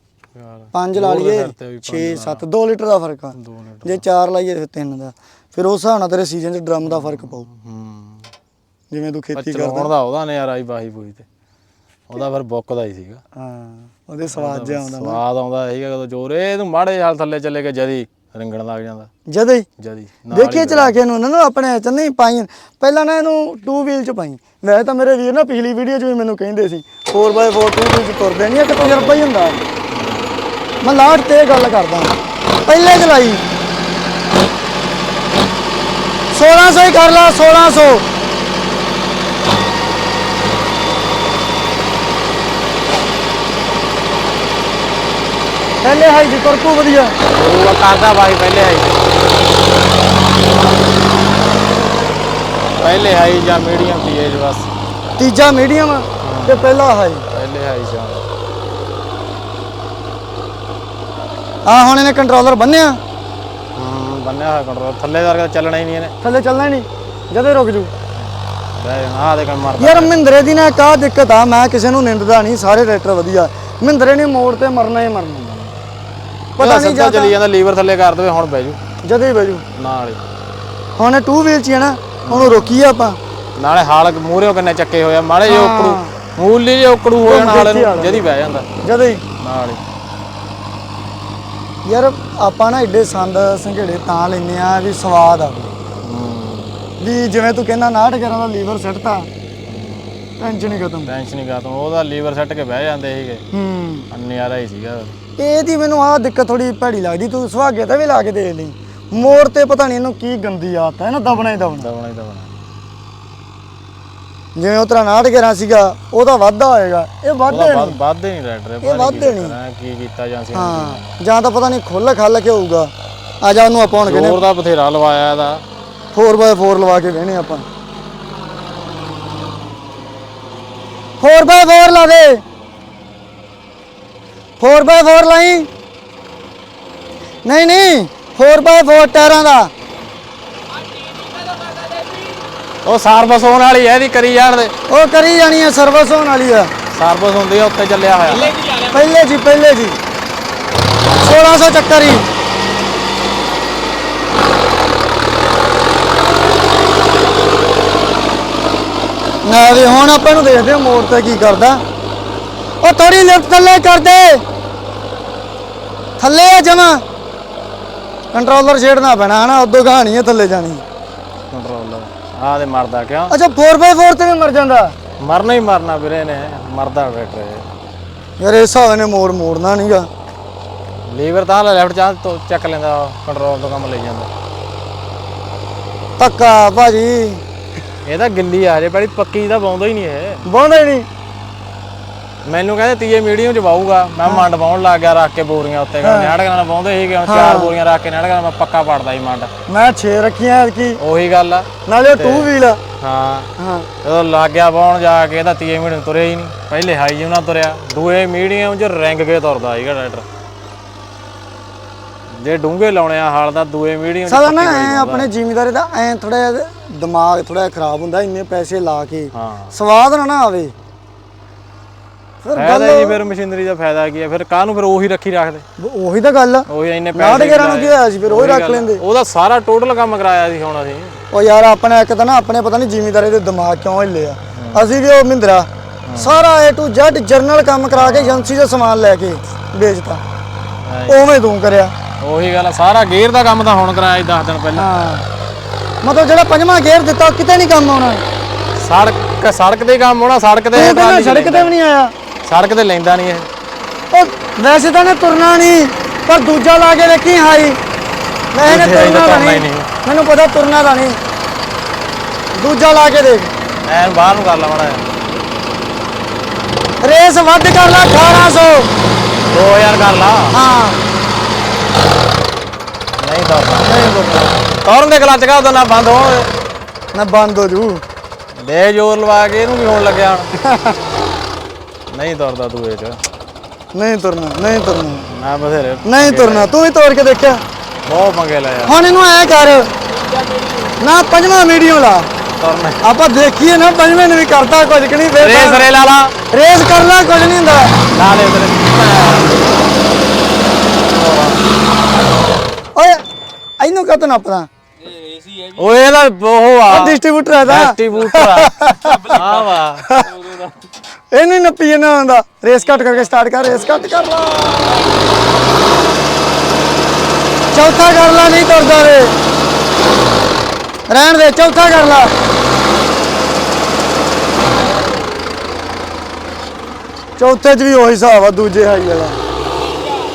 5 ਲਾ ਦੋ ਦੇ ਲਈਏ ਸਿਰ ਤੇ ਵੀ 6 7 2 ਲੀਟਰ ਦਾ ਫ਼ਰਕ ਆ। 2 ਲੀਟਰ ਜੇ 4 ਲਾਈਏ ਫਿਰ 3 ਦਾ। ਫਿਰ ਉਸ ਹਿਸਾਬ ਨਾਲ ਤੇਰੇ ਸੀਜ਼ਨ 'ਚ ਡਰਮ ਦਾ ਫ਼ਰਕ ਹੂੰ। ਜਿਵੇਂ ਤੂੰ ਖੇਤੀ ਕਰਦਾ। ਦਾ ਉਹਦਾ ਨਜ਼ਾਰਾ ਹੀ ਬਾਹੀ ਪੂਈ ਤੇ। ਉਹਦਾ ਫਿਰ ਬੁੱਕਦਾ ਹੀ ਸੀਗਾ। ਹਾਂ ਉਹਦੇ ਸਵਾਦ ਜਿਹਾ ਆਉਂਦਾ ਨਾ। ਸਵਾਦ ਆਉਂਦਾ ਸੀਗਾ ਕਦੋਂ ਜ਼ੋਰ ਤੂੰ ਮਾੜੇ ਹਾਲ ਥੱਲੇ ਚੱਲੇ ਕੇ ਜਦੀ ਰਿੰਗਣ ਲੱਗ ਜਾਂਦਾ। ਜਦ? ਹੀ ਜਦੀ ਦੇਖੀਏ ਚਲਾ ਕੇ ਇਹਨੂੰ ਨਾ ਆਪਣੇ ਚ ਨਹੀਂ ਪਾਈ। ਪਹਿਲਾਂ ਨਾ ਇਹਨੂੰ 2 ਵੀਲ ਚ ਪਾਈ। ਵੈਸੇ ਤਾਂ ਮੇਰੇ ਵੀਰ ਨਾ ਪਿਛਲੀ ਵੀਡੀਓ ਚ ਵੀ ਮੈਨੂੰ ਕਹਿੰਦੇ ਸੀ 4x4 2 ਵੀਲ ਚ ਤੁਰਦੇ ਨਹੀਂ ਇੱਕ ਤਜਰਬਾ ਹੀ ਹੁੰਦਾ। ਮੈਂ ਲਾਟ ਤੇ ਇਹ ਗੱਲ ਕਰਦਾ ਪਹਿਲੇ ਚਲਾਈ 1600 ਹੀ ਕਰ ਲਾ 1600 ਪਹਿਲੇ ਹਾਈ ਦੀ ਕਰਕੂ ਵਧੀਆ। ਉਹ ਕਰਦਾ ਬਾਈ ਪਹਿਲੇ ਹਾਈ। ਪਹਿਲੇ ਹਾਈ ਜਾਂ ਮੀਡੀਅਮ ਪੀਏਜ ਬਸ। ਤੀਜਾ ਮੀਡੀਅਮ ਤੇ ਪਹਿਲਾ ਹਾਈ। ਪਹਿਲੇ ਹਾਈ ਜਾਂ ਆ ਹੁਣ ਇਹਨੇ ਕੰਟਰੋਲਰ ਬੰਨਿਆ। ਹੂੰ ਬੰਨਿਆ ਹੋਇਆ ਕੰਟਰੋਲ ਥੱਲੇ ਦਾ ਚੱਲਣਾ ਹੀ ਨਹੀਂ ਇਹਨੇ। ਥੱਲੇ ਚੱਲਣਾ ਹੀ ਨਹੀਂ। ਜਦੇ ਰੁਕ ਜੂ। ਬਹਿ ਮਰਦਾ। ਯਾਰ ਮਹਿੰਦਰੇ ਦੀ ਨਾ ਕਾ ਦਿੱਕਤ ਆ ਮੈਂ ਕਿਸੇ ਨੂੰ ਨਿੰਦਦਾ ਨਹੀਂ ਸਾਰੇ ਟਰੈਕਟਰ ਵਧੀਆ। ਮਹਿੰਦਰੇ ਨੇ ਮੋੜ ਤੇ ਮਰਨਾ ਹੀ ਮਰਨਾ। ਪਤਾ ਨਹੀਂ ਜਾਂ ਜਾਂਦਾ ਚੱਲੀ ਜਾਂਦਾ ਲੀਵਰ ਥੱਲੇ ਕਰ ਦੇਵੇ ਹੁਣ ਬਹਿ ਜੂ। ਜਦੇ ਹੀ ਬਜੂ ਨਾਲ ਹੀ। ਹੁਣ 2 ਵੀਲ ਚ ਹੀ ਨਾ ਉਹਨੂੰ ਰੋਕੀਏ ਆਪਾਂ। ਨਾਲੇ ਹਾਲ ਮੂਹਰੇ ਕਿੰਨੇ ਚੱਕੇ ਹੋਇਆ ਮਾੜੇ ਜੇ ਉਕੜੂ। ਮੂਲੀ ਜੇ ਉਕੜੂ ਹੋ ਜਾਣ ਨੂੰ ਜਦੀ ਬਹਿ ਜਾਂਦਾ। ਜਦੇ ਹੀ। ਨਾਲ ਹੀ। ਯਾਰ ਆਪਾਂ ਨਾ ਐਡੇ ਸੰਦ ਸੰਘੇੜੇ ਤਾਂ ਲੈਨੇ ਆ ਵੀ ਸਵਾਦ ਆ। ਹੂੰ ਵੀ ਜਿਵੇਂ ਤੂੰ ਕਹਿੰਦਾ 69 ਗਰਾਂ ਦਾ ਲੀਵਰ ਸੱਟਤਾ ਟੈਨਸ਼ਨ ਹੀ ਖਤਮ। ਟੈਨਸ਼ਨ ਨਹੀਂ ਕਰਦਾ ਉਹਦਾ ਲੀਵਰ ਸੱਟ ਕੇ ਬਹਿ ਜਾਂਦੇ ਸੀਗੇ। ਹੂੰ। ਨਜ਼ਾਰਾ ਹੀ ਸੀਗਾ। ਇਹਦੀ ਮੈਨੂੰ ਆਹ ਦਿੱਕਤ ਥੋੜੀ ਭੈੜੀ ਲੱਗਦੀ। ਤੂੰ ਸੁਹਾਗੇ ਤੇ ਵੀ ਲਾ ਕੇ ਦੇਖ ਲਈ। ਮੋੜ ਤੇ ਪਤਾ ਨਹੀਂ ਇਹਨੂੰ ਕੀ ਗੰਦੀ ਆਦਤ ਹੈ ਨਾ ਦਬਣਾ ਹੀ ਦਬਣਾ। ਦਵਣਾ ਹੀ ਦਵਣਾ ਜਿਵੇਂ ਉਹ ਤਰਾ 69 ਗਰਾਂ ਸੀਗਾ ਉਹਦਾ ਵਾਧਾ ਹੋਏਗਾ। ਇਹ ਵਾਧੇ ਉਹਦਾ ਨਹੀਂ ਵੱਧਦੇ ਨਹੀਂ ਰੈਡਰ ਇਹ ਵੱਧਦੇ ਨਹੀਂ। ਕੀ ਕੀਤਾ ਜਾਂ ਸੀ ਹਾਂ ਜਾਂ ਤਾਂ ਪਤਾ ਨਹੀਂ ਖੁੱਲ ਖੱਲ ਕੇ ਹੋਊਗਾ। ਆ ਜਾ ਉਹਨੂੰ ਆਪਾਂ ਹੁਣ ਕਹਿੰਦੇ ਜ਼ੋਰ ਦਾ ਬਥੇਰਾ ਲਵਾਇਆ ਇਹਦਾ। 4x4 ਲਵਾ ਕੇ ਵੇਹਣੇ ਆਪਾਂ। 4x4 ਲਾ ਦੇ। 4x4 ਲਾਈ। ਨਹੀਂ ਨਹੀਂ 4x4 ਟਾਇਰਾਂ ਦਾ। ਉਹ ਸਰਵਿਸ ਹੋਣ ਵਾਲੀ ਐ ਇਹਦੀ ਕਰੀ ਜਾਣ ਦੇ। ਉਹ ਕਰੀ ਜਾਣੀ ਹੈ ਸਰਵਿਸ ਹੋਣ ਵਾਲੀ ਆ ਸਰਵਿਸ ਹੁੰਦੀ ਆ ਉੱਤੇ ਚੱਲਿਆ ਹੋਇਆ। ਪਹਿਲੇ ਜੀ ਪਹਿਲੇ ਜੀ। 1600 ਚੱਕਰ ਹੀ। ਨਾ ਵੀ ਹੁਣ ਆਪਾਂ ਨੂੰ ਦੇਖਦੇ ਹਾਂ ਮੋੜ ਤੇ ਕੀ ਕਰਦਾ। ਉਹ ਥੋੜੀ ਲਿਫਟ ਥੱਲੇ ਕਰ ਦੇ। ਥੱਲੇ ਆ ਜਮਾ। ਕੰਟਰੋਲਰ ਛੇੜਨਾ ਪੈਣਾ ਹਨਾ? ਉਦੋਂ ਕਹਾਣੀ ਹੈ ਥੱਲੇ ਜਾਣੀ। ਤੇ ਮਰਦਾ ਕਿਉਂ? ਅੱਛਾ 4x4 ਤੇ ਵੀ ਮਰ ਜਾਂਦਾ। ਮਰਨਾ ਹੀ ਮਰਨਾ ਵੀਰੇ ਨੇ ਮਰਦਾ ਟਰੈਕਟਰ ਇਹ ਯਾਰ ਇਸ ਹਿਸਾਬ ਨੇ ਮੋੜ ਮੋੜਨਾ ਨਹੀਂਗਾ ਲੀਵਰ ਤਾਂ ਲੈਫਟ ਚਾਹ ਤੋਂ ਚੱਕ ਲੈਂਦਾ ਕੰਟਰੋਲ ਤੋਂ ਕੰਮ ਲਈ ਜਾਂਦਾ। ਧੱਕਾ ਭਾਜੀ। ਇਹ ਤਾਂ ਗਿੱਲੀ ਆ ਜੇ ਪਹਿਲੀ ਪੱਕੀ ਤਾਂ ਪਾਉਂਦਾ ਹੀ ਨਹੀਂ ਇਹ। ਬੋਂਦਾ ਹੀ ਨਹੀਂ। ਮੈਨੂੰ ਕਹਿੰਦੇ ਤੀਏ ਮੀਡੀਅਮ ਚ ਵਾਹੂਗਾ ਮੈਂ ਮੰਡ ਵਾਉਣ ਲੱਗ ਗਿਆ ਰੱਖ ਕੇ ਬੋਰੀਆਂ ਉੱਤੇ ਨਾੜਕਾਂ ਨਾਲ ਵਾਉਂਦੇ ਸੀਗੇ ਹੁਣ ਚਾਰ ਬੋਰੀਆਂ ਰੱਖ ਕੇ ਨਾੜਕਾਂ ਨਾਲ ਮੈਂ ਪੱਕਾ ਪੜਦਾ ਸੀ ਮੰਡ। ਮੈਂ 6 ਰੱਖੀਆਂ ਕੀ ਉਹੀ ਗੱਲ ਆ। ਨਾਲੇ 2 ਵੀਲ ਹਾਂ। ਹਾਂ। ਜਦੋਂ ਲੱਗ ਗਿਆ ਵਾਉਣ ਜਾ ਕੇ ਇਹਦਾ ਤੀਏ ਮੀਡੀਅਮ ਤੁਰਿਆ ਹੀ ਨਹੀਂ। ਪਹਿਲੇ ਹਾਈ ਜਿਉਂ ਨਾ ਤੁਰਿਆ। ਦੂਏ ਮੀਡੀਅਮ ਚ ਰਿੰਗ ਕੇ ਤੁਰਦਾ ਸੀਗਾ ਟਰੈਕਟਰ ਜੇ ਡੂੰਘੇ ਲਾਉਣੇ ਆ ਹਾਲ ਦਾ ਦੂਏ ਮੀਡੀਅਮ ਸਾਡਾ ਨਾ ਐ ਆਪਣੇ ਜ਼ਿਮੀਦਾਰੇ ਦਾ ਐ ਥੋੜਾ ਦਿਮਾਗ ਥੋੜਾ ਖਰਾਬ ਹੁੰਦਾ ਇੰਨੇ ਪੈਸੇ ਲਾ ਕੇ। ਹਾਂ। ਸਵਾਦ ਨਾ ਨਾ ਆਵੇ। ਫਾਇਦਾ ਹੀ ਫਿਰ ਮਸ਼ੀਨਰੀ ਦਾ ਫਾਇਦਾ ਕੀ ਹੈ? ਫਿਰ ਕਾਹਨੂੰ ਫਿਰ ਉਹੀ ਰੱਖੀ ਰੱਖਦੇ? ਉਹੀ ਤਾਂ ਗੱਲ ਆ। ਉਹੀ ਇੰਨੇ ਪੈਸੇ ਗੇਰਾਂ ਨੂੰ ਕੀ ਹੋਇਆ ਸੀ ਫਿਰ ਉਹ ਰੱਖ। ਲੈਂਦੇ। ਉਹਦਾ ਸਾਰਾ ਟੋਟਲ ਕੰਮ ਕਰਾਇਆ ਸੀ ਹੁਣ ਅਸੀਂ। ਉਹ ਯਾਰ ਆਪਣੇ ਇੱਕ ਤਾਂ ਨਾ ਆਪਣੇ ਪਤਾ ਨਹੀਂ ਜ਼ਿਮੀਦਾਰੇ ਦੇ ਦਿਮਾਗ ਕਿਉਂ ਹਿੱਲੇ ਆ। ਅਸੀਂ ਵੀ ਉਹ ਮਹਿੰਦਰਾ ਸਾਰਾ A to Z ਜਰਨਲ ਕੰਮ ਕਰਾ ਕੇ ਏਜੰਸੀ ਦਾ ਸਮਾਨ ਲੈ ਕੇ ਵੇਚਤਾ। ਉਵੇਂ ਤੂੰ ਕਰਿਆ। ਉਹੀ ਗੱਲ ਆ, ਸਾਰਾ ਗੇਅਰ ਦਾ ਕੰਮ ਤਾਂ ਹੁਣ ਕਰਾਇਆ ਸੀ 10 ਦਿਨ ਪਹਿਲਾਂ। ਹਾਂ। ਮਤਲਬ ਜਿਹੜਾ ਪੰਜਵਾਂ ਗੇਅਰ ਦਿੱਤਾ ਕਿਤੇ ਨਹੀਂ ਕੰਮ ਆਉਣਾ। ਸੜਕ ਸੜਕ ਤੇ ਕੰਮ ਹੋਣਾ ਸੜਕ ਤੇ ਸੜਕ ਤੇ ਵੀ ਨਹੀਂ ਆਇਆ। ਸੜਕ ਤੇ ਲੈਂਦਾ ਨਹੀਂ ਇਹ। ਉਹ ਵੈਸੇ ਤਾਂ ਨੇ ਤੁਰਨਾ ਨਹੀਂ ਪਰ ਦੂਜਾ ਲਾ ਕੇ ਦੇਖੀ ਹਾਈ। ਮੈਂ ਇਹਨੇ ਦੂਜੇ ਤੁਰਨਾ ਤਾਂ ਤਾਂ ਤੁਰਨਾ ਹੀ ਨਹੀਂ। ਨਹੀਂ। ਮੈਨੂੰ ਪਤਾ ਤੁਰਨਾ ਤਾਂ ਨਹੀਂ। ਦੂਜਾ ਲਾ ਕੇ ਦੇਖ। ਐਨ ਬਾਹਰ ਨੂੰ ਕਰ ਲਾ ਮਾੜਾ ਜਿਹਾ। ਰੇਸ ਵੱਧ ਕਰ ਲਾ 1800 2000 ਕਰ ਲਾ। ਹਾਂ। ਨਹੀਂ ਦੌੜਦਾ ਨਹੀਂ ਬੋਲਦਾ ਤੌਰਨ ਦੇ ਕਲੱਚ ਕਾ ਉਹਦਾ ਨਾ ਬੰਦ ਹੋ ਨਾ ਬੰਦ ਹੋ ਜੂ। ਦੇ ਜ਼ੋਰ ਲਵਾ ਕੇ ਇਹਨੂੰ ਵੀ ਹੋਣ ਲੱਗਿਆ ਹੁਣ। ਨਹੀਂ ਦੌੜਦਾ ਤੂੰ ਇਹ ਚ। ਨਹੀਂ ਤੁਰਨਾ ਨਹੀਂ ਤੁਰਨਾ। ਮੈਂ ਬਥੇਰੇ ਨਹੀਂ ਤੁਰਨਾ ਤੂੰ ਹੀ ਤੋੜ ਕੇ ਦੇਖਿਆ? ਬਹੁਤ ਪੰਗੇ ਲਏ ਆ। ਹੁਣ ਇਹਨੂੰ ਐ ਕਰ। ਨਾ ਪੰਜਵਾਂ ਮੀਡੀਅਮ ਲਾ। ਤੁਰਨਾ। ਆਪਾਂ ਦੇਖੀਏ ਨਾ ਪੰਜਵੇਂ ਨੇ ਵੀ ਕਰਤਾ ਕੁਝ ਕਿ ਨਹੀਂ ਫੇਰ ਰੇਸ ਰੇ ਲਾ ਲਾ। ਰੇਸ ਕਰ ਲਾ ਕੁਝ ਨਹੀਂ ਹੁੰਦਾ। ਲਾ ਦੇ ਤੇਰੇ। ਓਏ ਇਹਨੂੰ ਕਾ ਤੂੰ ਨੱਪਦਾ? ਓਏ ਇਹਦਾ ਉਹ ਆ। ਡਿਸਟ੍ਰੀਬਿਊਟਰ ਹੈ ਦਾ ਡਿਸਟ੍ਰੀਬਿਊਟਰ ਆ। ਆ ਵਾ। ਇਹਨੂੰ ਨੱਪੀ ਨਾ ਹੁੰਦਾ ਰੇਸ ਕੱਟ ਕਰਕੇ ਸਟਾਰਟ ਕਰ ਰੇਸ ਕੱਟ ਕਰ ਲਾ। ਚੌਥਾ ਕਰ ਲਾ ਨਹੀਂ ਤੁਰਦਾ ਰੇ। ਰਹਿਣ ਦੇ ਚੌਥਾ ਕਰ ਲਾ। ਚੌਥੇ 'ਚ ਵੀ ਉਹੀ ਹਿਸਾਬ ਆ ਦੂਜੇ ਹਾਈ ਵਾਲਾ।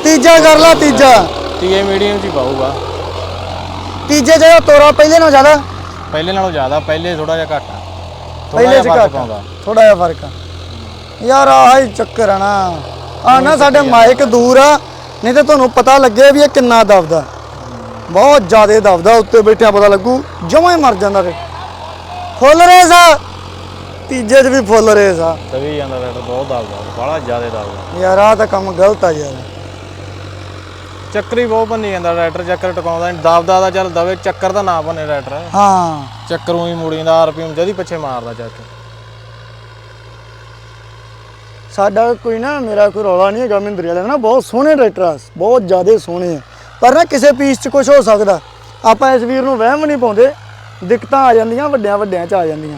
ਤੀਜਾ ਕਰ ਲਾ ਤੀਜਾ। ਤੀਏ ਮੀਡੀਅਮ ਚ ਹੀ ਪਾਊਗਾ। ਤੀਜੇ ਜਿਹੜਾ ਤੋਰਾ ਪਹਿਲੇ ਨਾਲੋਂ ਜ਼ਿਆਦਾ? ਪਹਿਲੇ ਨਾਲੋਂ ਜ਼ਿਆਦਾ ਪਹਿਲੇ ਥੋੜਾ ਜਿਹਾ ਘੱਟ ਆ। ਥੋੜ੍ਹਾ ਪਹਿਲੇ 'ਚ ਜਿਹਾ ਫ਼ਰਕ ਘੱਟ ਪਾਉਂਦਾ। ਥੋੜਾ ਜਿਹਾ ਫ਼ਰਕ ਆ। ਯਾਰ ਆਹ ਹੀ ਚੱਕਰ ਆ ਨਾ। ਆ ਨਾ ਸਾਡੇ ਮਾਈਕ ਦੂਰ ਆ ਨਹੀਂ ਤੇ ਤੁਹਾਨੂੰ ਪਤਾ ਲੱਗੇ ਵੀ ਇਹ ਕਿੰਨਾ ਦਬਦਾ। ਬਹੁਤ ਜ਼ਿਆਦਾ ਦਬਦਾ ਉੱਤੇ ਬੈਠਿਆਂ ਪਤਾ ਲੱਗੂ ਜਮਾਂ ਹੀ ਮਰ ਜਾਂਦਾ ਤੇ। ਫੁੱਲ ਰੇਸ ਆ। ਤੀਜੇ 'ਚ ਵੀ ਫੁੱਲ ਰੇਸ ਆ। ਤਵੀ ਜਾਂਦਾ ਰੇਟ ਬਹੁਤ ਦਬਦਾ ਬੜਾ ਜ਼ਿਆਦਾ ਦਬਦਾ। ਯਾਰ ਆਹ ਤਾਂ ਕੰਮ ਗਲਤ ਆ ਯਾਰ। ਚੱਕਰ ਬਹੁਤ ਭੰਨੀ ਜਾਂਦਾ ਟਰੈਕਟਰ ਚੱਕਰ ਟਿਕਾਉਂਦਾ ਨਹੀਂ। ਦਬਦਾ ਦਾ ਚੱਲ ਦਵੇ ਚੱਕਰ ਦਾ ਨਾ ਭੰਨੇ ਟਰੈਕਟਰ ਹਾਂ। ਚੱਕਰ ਉਹੀ ਮੁੜੀ ਜਾਂਦਾ ਆਰਪੀਐਮ ਜਦੀ ਪਿੱਛੇ ਮਾਰਦਾ ਚੱਕ। ਸਾਡਾ ਕੋਈ ਨਾ ਮੇਰਾ ਕੋਈ ਰੌਲਾ ਨਹੀਂ ਹੈਗਾ ਮਹਿੰਦਰੀ ਵਾਲੇ ਦਾ ਨਾ। ਬਹੁਤ ਸੋਹਣੇ ਟਰੈਕਟਰ ਆ ਬਹੁਤ ਜ਼ਿਆਦਾ ਸੋਹਣੇ ਆ। ਪਰ ਨਾ ਕਿਸੇ ਪੀਸ 'ਚ ਕੁਝ ਹੋ ਸਕਦਾ। ਆਪਾਂ ਇਸ ਵੀਰ ਨੂੰ ਵਹਿਮ ਨਹੀਂ ਪਾਉਂਦੇ। ਦਿੱਕਤਾਂ ਆ ਜਾਂਦੀਆਂ ਵੱਡਿਆਂ ਵੱਡਿਆਂ 'ਚ ਆ ਜਾਂਦੀਆਂ।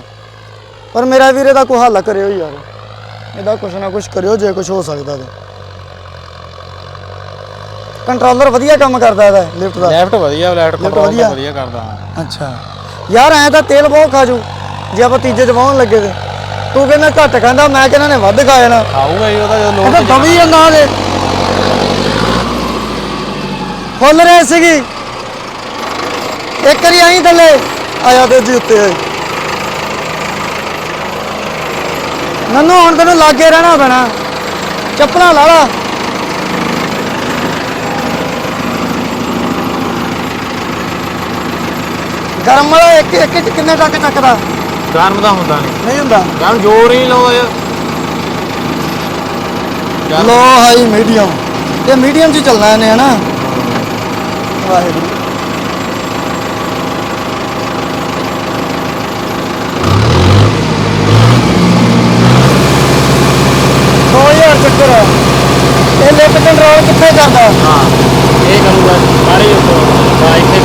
ਪਰ ਮੇਰਾ ਵੀਰ ਇਹਦਾ ਕੋਈ ਹੱਲ ਕਰਿਓ ਯਾਰ। ਇਹਦਾ ਕੁਛ ਨਾ ਕੁਛ ਕਰਿਓ ਜੇ ਕੁਛ ਹੋ ਸਕਦਾ ਤੇ। ਕੰਟਰੋਲਰ ਵਧੀਆ ਕੰਮ ਕਰਦਾ ਇਹਦਾ ਲਿਫਟ ਦਾ। ਲੈਫਟ ਵਧੀਆ ਲੈਫਟ ਕੰਟਰੋਲ ਵਧੀਆ? ਵਧੀਆ ਕਰਦਾ। ਅੱਛਾ। ਯਾਰ ਐ ਤਾਂ ਤੇਲ ਬਹੁਤ ਖਾਜੂ ਜੇ ਆਪਾਂ ਤੀਜੇ 'ਚ ਵਾਹਣ ਲੱਗੇ ਤੇ। ਤੂੰ ਕਹਿੰਦਾ ਘੱਟ ਖਾਂਦਾ ਮੈਂ ਕਹਿੰਦਾ ਨੇ ਵੱਧ ਖਾ ਜਾਣਾ। ਖਾਊਗਾ ਹੀ ਉਹਦਾ ਜਦੋਂ ਲੋਡ ਤਾਂ ਦਵੀ ਜਾਂਦਾ ਉਹਦੇ ਫੁੱਲ ਰਹੇ ਸੀਗੀ। ਇੱਕ ਵਾਰੀ ਆਈ ਥੱਲੇ। ਆਇਆ ਤੇ ਜੀ ਉੱਤੇ ਆਈ। ਨੰਨੂ ਹੁਣ ਤੈਨੂੰ ਲਾਗੇ ਰਹਿਣਾ ਪੈਣਾ। ਚੱਪਲਾਂ ਲਾ ਲਾ। ਗਰਮ ਵਾਲਾ ਇੱਕ ਇੱਕ ਚ ਕਿੰਨੇ ਟੱਕ ਚੱਕਦਾ? ਗਰਮ ਦਾ ਹੁੰਦਾ ਨਹੀਂ ਨਹੀਂ ਹੁੰਦਾ। ਗਰਮ ਜ਼ੋਰ ਹੀ ਲਾਉਂਦਾ ਯਾਰ। Low high medium. ਇਹ ਮੀਡੀਅਮ 'ਚ ਚੱਲਣਾ ਇਹਨੇ ਹਨਾ? ਵਾਹਿਗੁਰੂ। ਚੱਕਰ। ਇਹ ਲਿਫਟ ਕੰਟਰੋਲ ਕਿੱਥੇ ਜਾਂਦਾ? ਹਾਂ ਇਹ ਕਰੂਗਾ ਮਾੜੀ ਉੱਪਰ। ਬਾ ਇੱਥੇ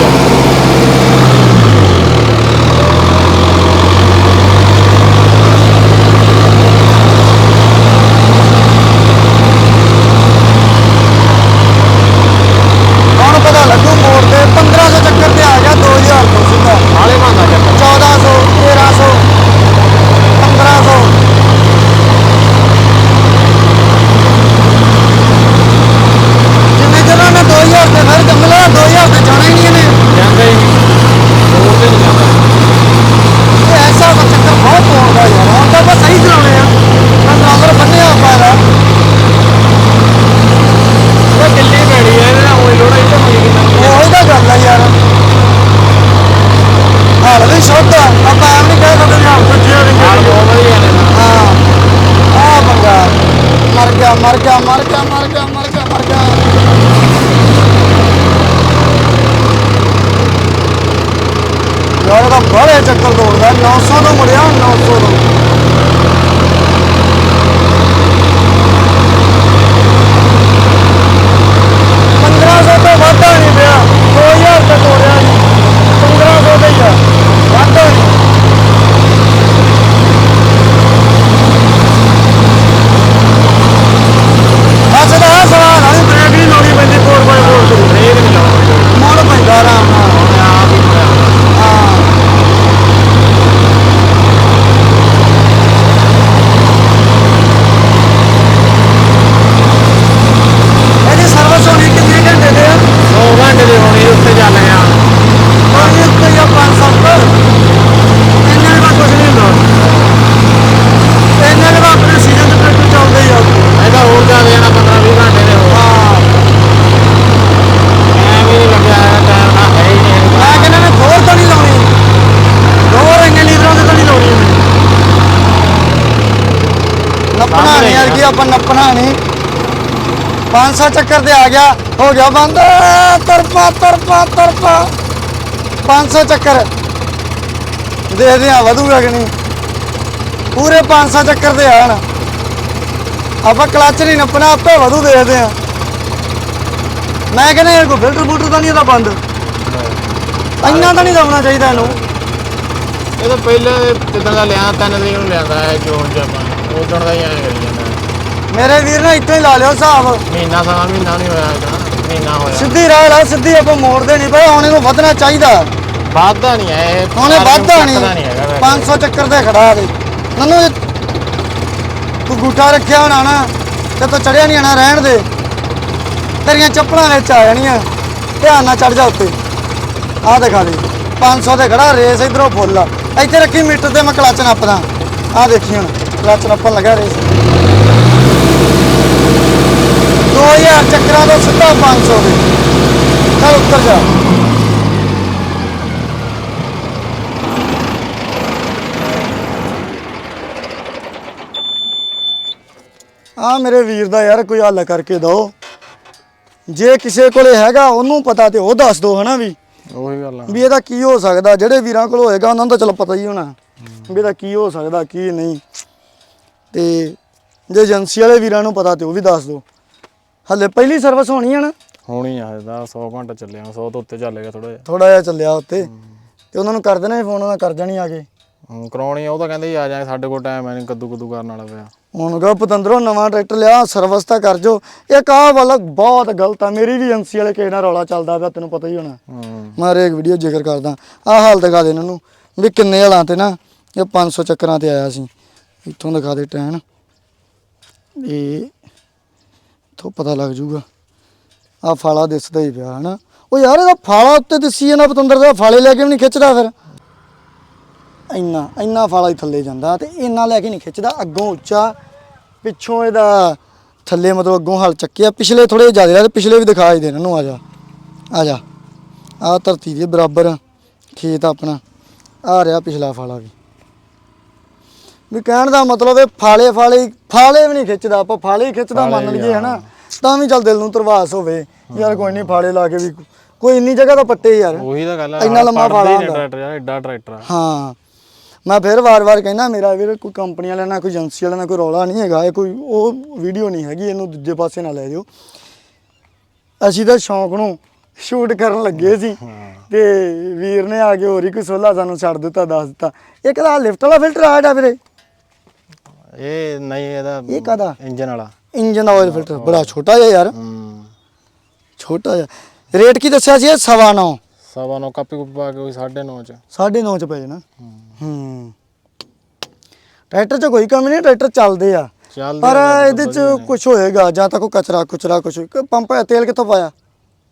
ਬਾਹਲੇ ਚੱਕਰ ਦੌੜਦਾ 900 ਤੋਂ ਮੁੜਿਆ 900 ਤੋਂ। ਤੋਂ ਵਾਧਾ ਨਹੀਂ ਪਿਆ 2000 ਤੱਕ ਨੱਪਣਾ ਨਹੀਂ 500 ਚੱਕਰ ਤੇ ਆ ਗਿਆ, ਹੋ ਗਿਆ ਬੰਦ। ਤਰਪਾ ਤਰਪਾ ਤਰਪਾ 500 ਚੱਕਰ। ਦੇਖਦੇ ਆ ਵਧੂਗਾ ਕਿ ਨਹੀਂ। ਪੂਰੇ 500 ਚੱਕਰ ਤੇ ਆਣ ਆਪਾਂ ਕਲਚ ਨਹੀਂ ਨੱਪਣਾ, ਆਪੇ ਵਧੂ ਦੇਖਦੇ ਆ ਮੈਂ ਕਹਿੰਦਾ ਇਹ ਕੋ ਫਿਲਟਰ ਬੂਟਰ ਤਾਂ ਨਹੀਂ ਇਹਦਾ ਬੰਦ। ਇੰਨਾ ਤਾਂ ਨਹੀਂ ਦਮਣਾ ਚਾਹੀਦਾ ਇਹਨੂੰ। ਇਹ ਤਾਂ ਪਹਿਲੇ ਜਿੱਦਾਂ ਦਾ ਲਿਆ ਤਿੰਨ ਤਰੀਕ ਨੂੰ ਲਿਆਂਦਾ ਹੈ ਜੋਨ ਜਪਾਨ ਉਦੋਂ ਦਾ ਹੀ ਐਂ ਕਰੀ ਜਾਂਦਾ। ਮੇਰੇ ਵੀਰ ਨੇ ਇੱਥੇ ਹੀ ਲਾ ਲਿਓ ਹਿਸਾਬ। ਮਹੀਨਾ ਸਵਾ ਮਹੀਨਾ ਨਹੀਂ ਹੋਇਆ ਇਹਦਾ ਮਹੀਨਾ ਹੋਇਆ। ਸਿੱਧੀ ਰਾਹ ਲਾ ਸਿੱਧੀ ਆਪਾਂ ਮੋੜਦੇ ਨਹੀਂ ਪਏ ਹੁਣ ਇਹਨੂੰ ਵਧਣਾ ਚਾਹੀਦਾ। ਵਾਧਾ ਨਹੀਂ ਹੈ ਇਹ ਵੱਧਦਾ ਚੱਕਦਾ ਨਹੀਂ। ਹੈਗਾ ਵੈਸੇ। 500 ਚੱਕਰ ਤੇ ਖੜਾ ਦੇ ਨੰਨੂ ਇਹ ਤੂੰ ਗੁੱਠਾ ਰੱਖਿਆ ਹੋਣਾ ਨਾ ਤੇ ਤੂੰ ਚੜਿਆ ਨਹੀਂ ਆਣਾ ਰਹਿਣ ਦੇ। ਤੇਰੀਆਂ ਚੱਪਲਾਂ ਵਿੱਚ ਆ ਜਾਣੀਆਂ। ਧਿਆਨ ਨਾਲ ਚੜ ਜਾ ਉੱਤੇ। ਆਹ ਦਿਖਾ ਦੇ। 500 ਤੇ ਖੜਾ ਰੇਸ ਇਧਰੋਂ ਫੁੱਲ। ਆ ਇੱਥੇ ਰੱਖੀ ਮੀਟਰ ਤੇ ਮੈਂ ਕਲਚ ਨੱਪਦਾ। ਆਹ ਦੇਖੀ ਹੁਣ ਕਲਚ ਨੱਪਣ ਲੱਗਾ ਰੇਸ। 2000 ਚੱਕਰਾਂ ਤੋਂ ਸਿੱਧਾ 500 ਦੇ। ਚੱਲ ਉੱਤਰ ਜਾ। ਆ ਮੇਰੇ ਵੀਰ ਦਾ ਯਾਰ ਕੋਈ ਹੱਲ ਕਰਕੇ ਦੋ। ਜੇ ਕਿਸੇ ਕੋਲੇ ਹੈਗਾ ਉਹਨੂੰ ਪਤਾ ਤੇ ਉਹ ਦੱਸ ਦੋ ਹਨਾ ਵੀ। ਉਹੀ ਗੱਲ ਆ। ਵੀ ਇਹਦਾ ਕੀ ਹੋ ਸਕਦਾ? ਜਿਹੜੇ ਵੀਰਾਂ ਕੋਲ ਹੋਏਗਾ ਉਹਨਾਂ ਨੂੰ ਤਾਂ ਚਲੋ ਪਤਾ ਹੀ ਹੋਣਾ। ਵੀ ਇਹਦਾ ਕੀ ਹੋ ਸਕਦਾ ਕੀ ਨਹੀਂ। ਤੇ ਜੇ ਏਜੰਸੀ ਵਾਲੇ ਵੀਰਾਂ ਨੂੰ ਪਤਾ ਤੇ ਉਹ ਵੀ ਦੱਸ ਦੋ। ਹੱਲੇ ਪਹਿਲੀ ਸਰਵਿਸ ਹੋਣੀ ਹੈ ਨਾ? ਹੋਣੀ ਆ ਇਹਦਾ 100 ਘੰਟਾ ਚੱਲਿਆ 100 ਤੋਂ ਉੱਤੇ ਚੱਲ ਗਿਆ ਥੋੜਾ ਜਿਹਾ। ਥੋੜਾ ਜਿਹਾ ਚੱਲਿਆ ਉੱਤੇ। ਤੇ ਉਹਨਾਂ ਨੂੰ ਕਰ ਦੇਣਾ ਫੋਨ ਉਹਨਾਂ ਕਰ ਜਾਣੀ ਆ ਕੇ। ਹੁਣ ਕਰਾਉਣੀ ਆ ਉਹ ਤਾਂ ਕਹਿੰਦੇ ਆ ਜਾਏ ਸਾਡੇ ਕੋਲ ਟਾਈਮ ਹੈ ਨਹੀਂ ਕੱਦੂ ਕੱਦੂ ਕਰਨ ਵਾਲਾ ਪਿਆ। ਹੁਣ ਕਹੋ ਪਤੰਦਰੋਂ ਨਵਾਂ ਟਰੈਕਟਰ ਲਿਆ ਸਰਵਿਸ ਤਾਂ ਕਰ ਜੋ। ਇਹ ਆਹ ਵਾਲਾ ਬਹੁਤ ਗਲਤ ਆ ਮੇਰੀ ਵੀ ਏਜੰਸੀ ਵਾਲੇ ਕਿਸੇ ਨਾਲ ਰੌਲਾ ਚੱਲਦਾ ਪਿਆ ਤੈਨੂੰ ਪਤਾ ਹੀ ਹੋਣਾ। ਹੂੰ। ਮੈਂ ਹਰੇਕ ਵੀਡੀਓ ਜ਼ਿਕਰ ਕਰਦਾ। ਆਹ ਹਾਲ ਦਿਖਾ ਦੇ ਇਹਨਾਂ ਨੂੰ ਵੀ ਕਿੰਨੇ ਹਾਲਾਂ ਤੇ ਨਾ ਇਹ 500 ਚੱਕਰਾਂ ਤੇ ਆਇਆ ਸੀ। ਇੱਥੋਂ ਦਿਖਾ ਦੇ ਟੈਨ। ਇਹ ਤੋਂ ਪਤਾ ਲੱਗ ਜੂਗਾ। ਆ ਫਾਲਾ ਦਿਸਦਾ ਹੀ ਪਿਆ, ਹਨਾ? ਉਹ ਯਾਰ, ਇਹਦਾ ਫਾਲਾ ਉੱਤੇ ਦਿਸੀ ਜਾਂਦਾ ਪਤੰਦਰ ਦਾ, ਫਾਲੇ ਲੈ ਕੇ ਵੀ ਨਹੀਂ ਖਿੱਚਦਾ ਫਿਰ। ਇੰਨਾ ਇੰਨਾ ਫਾਲਾ ਹੀ ਥੱਲੇ ਜਾਂਦਾ ਤੇ ਇੰਨਾ ਲੈ ਕੇ ਨਹੀਂ ਖਿੱਚਦਾ, ਅੱਗੋਂ ਉੱਚਾ, ਪਿੱਛੋਂ ਇਹਦਾ ਥੱਲੇ ਮਤਲਬ ਅੱਗੋਂ ਹਲ ਚੱਕਿਆ। ਪਿਛਲੇ ਥੋੜੇ ਜ਼ਿਆਦਾ ਤੇ ਪਿਛਲੇ ਵੀ ਦਿਖਾ ਹੀ ਦੇ ਇਹਨਾਂ ਨੂੰ ਆ ਜਾ ਆ ਜਾ। ਆ ਧਰਤੀ ਦੇ ਬਰਾਬਰ ਖੇਤ ਆਪਣਾ, ਆ ਰਿਹਾ ਪਿਛਲਾ ਫਾਲਾ ਵੀ। ਵੀ ਕਹਿਣ ਦਾ ਮਤਲਬ ਇਹ ਫਾਲੇ ਫਾਲੇ ਫਾਲੇ ਵੀ ਨਹੀਂ ਖਿੱਚਦਾ ਆਪਾਂ ਫਾਲੇ ਹੀ ਖਿੱਚਦਾ ਮੰਨ ਲਈਏ। ਹਨਾ? ਤਾਂ ਵੀ ਚੱਲ ਦਿਲ ਨੂੰ ਤਰਵਾਸ ਹੋਵੇ। ਯਾਰ ਕੋਈ ਨਹੀਂ ਫਾਲੇ ਲਾ ਕੇ ਵੀ ਕੋਈ ਇੰਨੀ ਜਗ੍ਹਾ ਤਾਂ ਪੱਟੇ ਯਾਰ। ਉਹੀ ਤਾਂ ਗੱਲ ਆ ਇੰਨਾ ਲੰਮਾ ਫਾਲਾ ਹੀ ਨੇ ਹੁੰਦਾ। ਟਰੈਕਟਰ ਯਾਰ ਐਡਾ ਟਰੈਕਟਰ ਆ। ਹਾਂ। ਮੈਂ ਫਿਰ ਵਾਰ-ਵਾਰ ਕਹਿੰਦਾ ਮੇਰਾ ਵੀਰ ਕੋਈ ਕੰਪਨੀ ਵਾਲਿਆਂ ਨਾਲ ਕੋਈ ਏਜੰਸੀ ਵਾਲਿਆਂ ਨਾਲ ਕੋਈ ਰੌਲਾ ਨਹੀਂ ਹੈਗਾ ਇਹ ਕੋਈ ਉਹ ਵੀਡੀਓ ਨਹੀਂ ਹੈਗੀ ਇਹਨੂੰ ਦੂਜੇ ਪਾਸੇ ਨਾ ਲੈ ਜਾਓ। ਅਸੀਂ ਤਾਂ ਸ਼ੌਂਕ ਨੂੰ ਸ਼ੂਟ ਕਰਨ ਲੱਗੇ ਸੀ। ਤੇ ਵੀਰ ਨੇ ਆ ਕੇ ਹੋਰ ਹੀ ਕੋਈ ਸੋਲਾ ਸਾਨੂੰ ਛੱਡ ਦਿੱਤਾ ਦੱਸ ਦਿੱਤਾ। ਇਹ ਕਹਿੰਦਾ ਲਿਫਟ ਵਾਲਾ ਫਿਲਟਰ ਆ ਜਾ ਵੀਰੇ। ਇਹ ਨਹੀਂ ਇਹਦਾ ਇਹ ਕਾਹਦਾ? ਇੰਜਨ ਵਾਲਾ। ਇੰਜਨ ਦਾ ਆਇਲ ਫਿਲਟਰ ਬੜਾ ਛੋਟਾ ਜਿਹਾ ਯਾਰ। ਹੂੰ। ਛੋਟਾ ਜਿਹਾ। ਰੇਟ ਕੀ ਦੱਸਿਆ ਸੀ ਇਹ? ਸਵਾ ਨੌ। ਸਵਾ ਨੌ ਕਾਪੀ ਕੁਪੀ ਪਾ ਕੇ ਕੋਈ 9.5 ਚ। ਸਾਢੇ ਨੌ ਚ ਪਏ ਨਾ ਹੂੰ। ਟਰੈਕਟਰ 'ਚ ਕੋਈ ਕਮੀ ਨਹੀਂ ਟਰੈਕਟਰ ਚੱਲਦੇ ਆ। ਪਰ ਇਹਦੇ 'ਚ ਕੁਝ ਹੋਏਗਾ ਜਾਂ ਤਾਂ ਕੋਈ ਕਚਰਾ ਕੁਚਰਾ ਕੁਝ ਪੰਪ ਤੇਲ ਕਿੱਥੋਂ ਪਾਇਆ?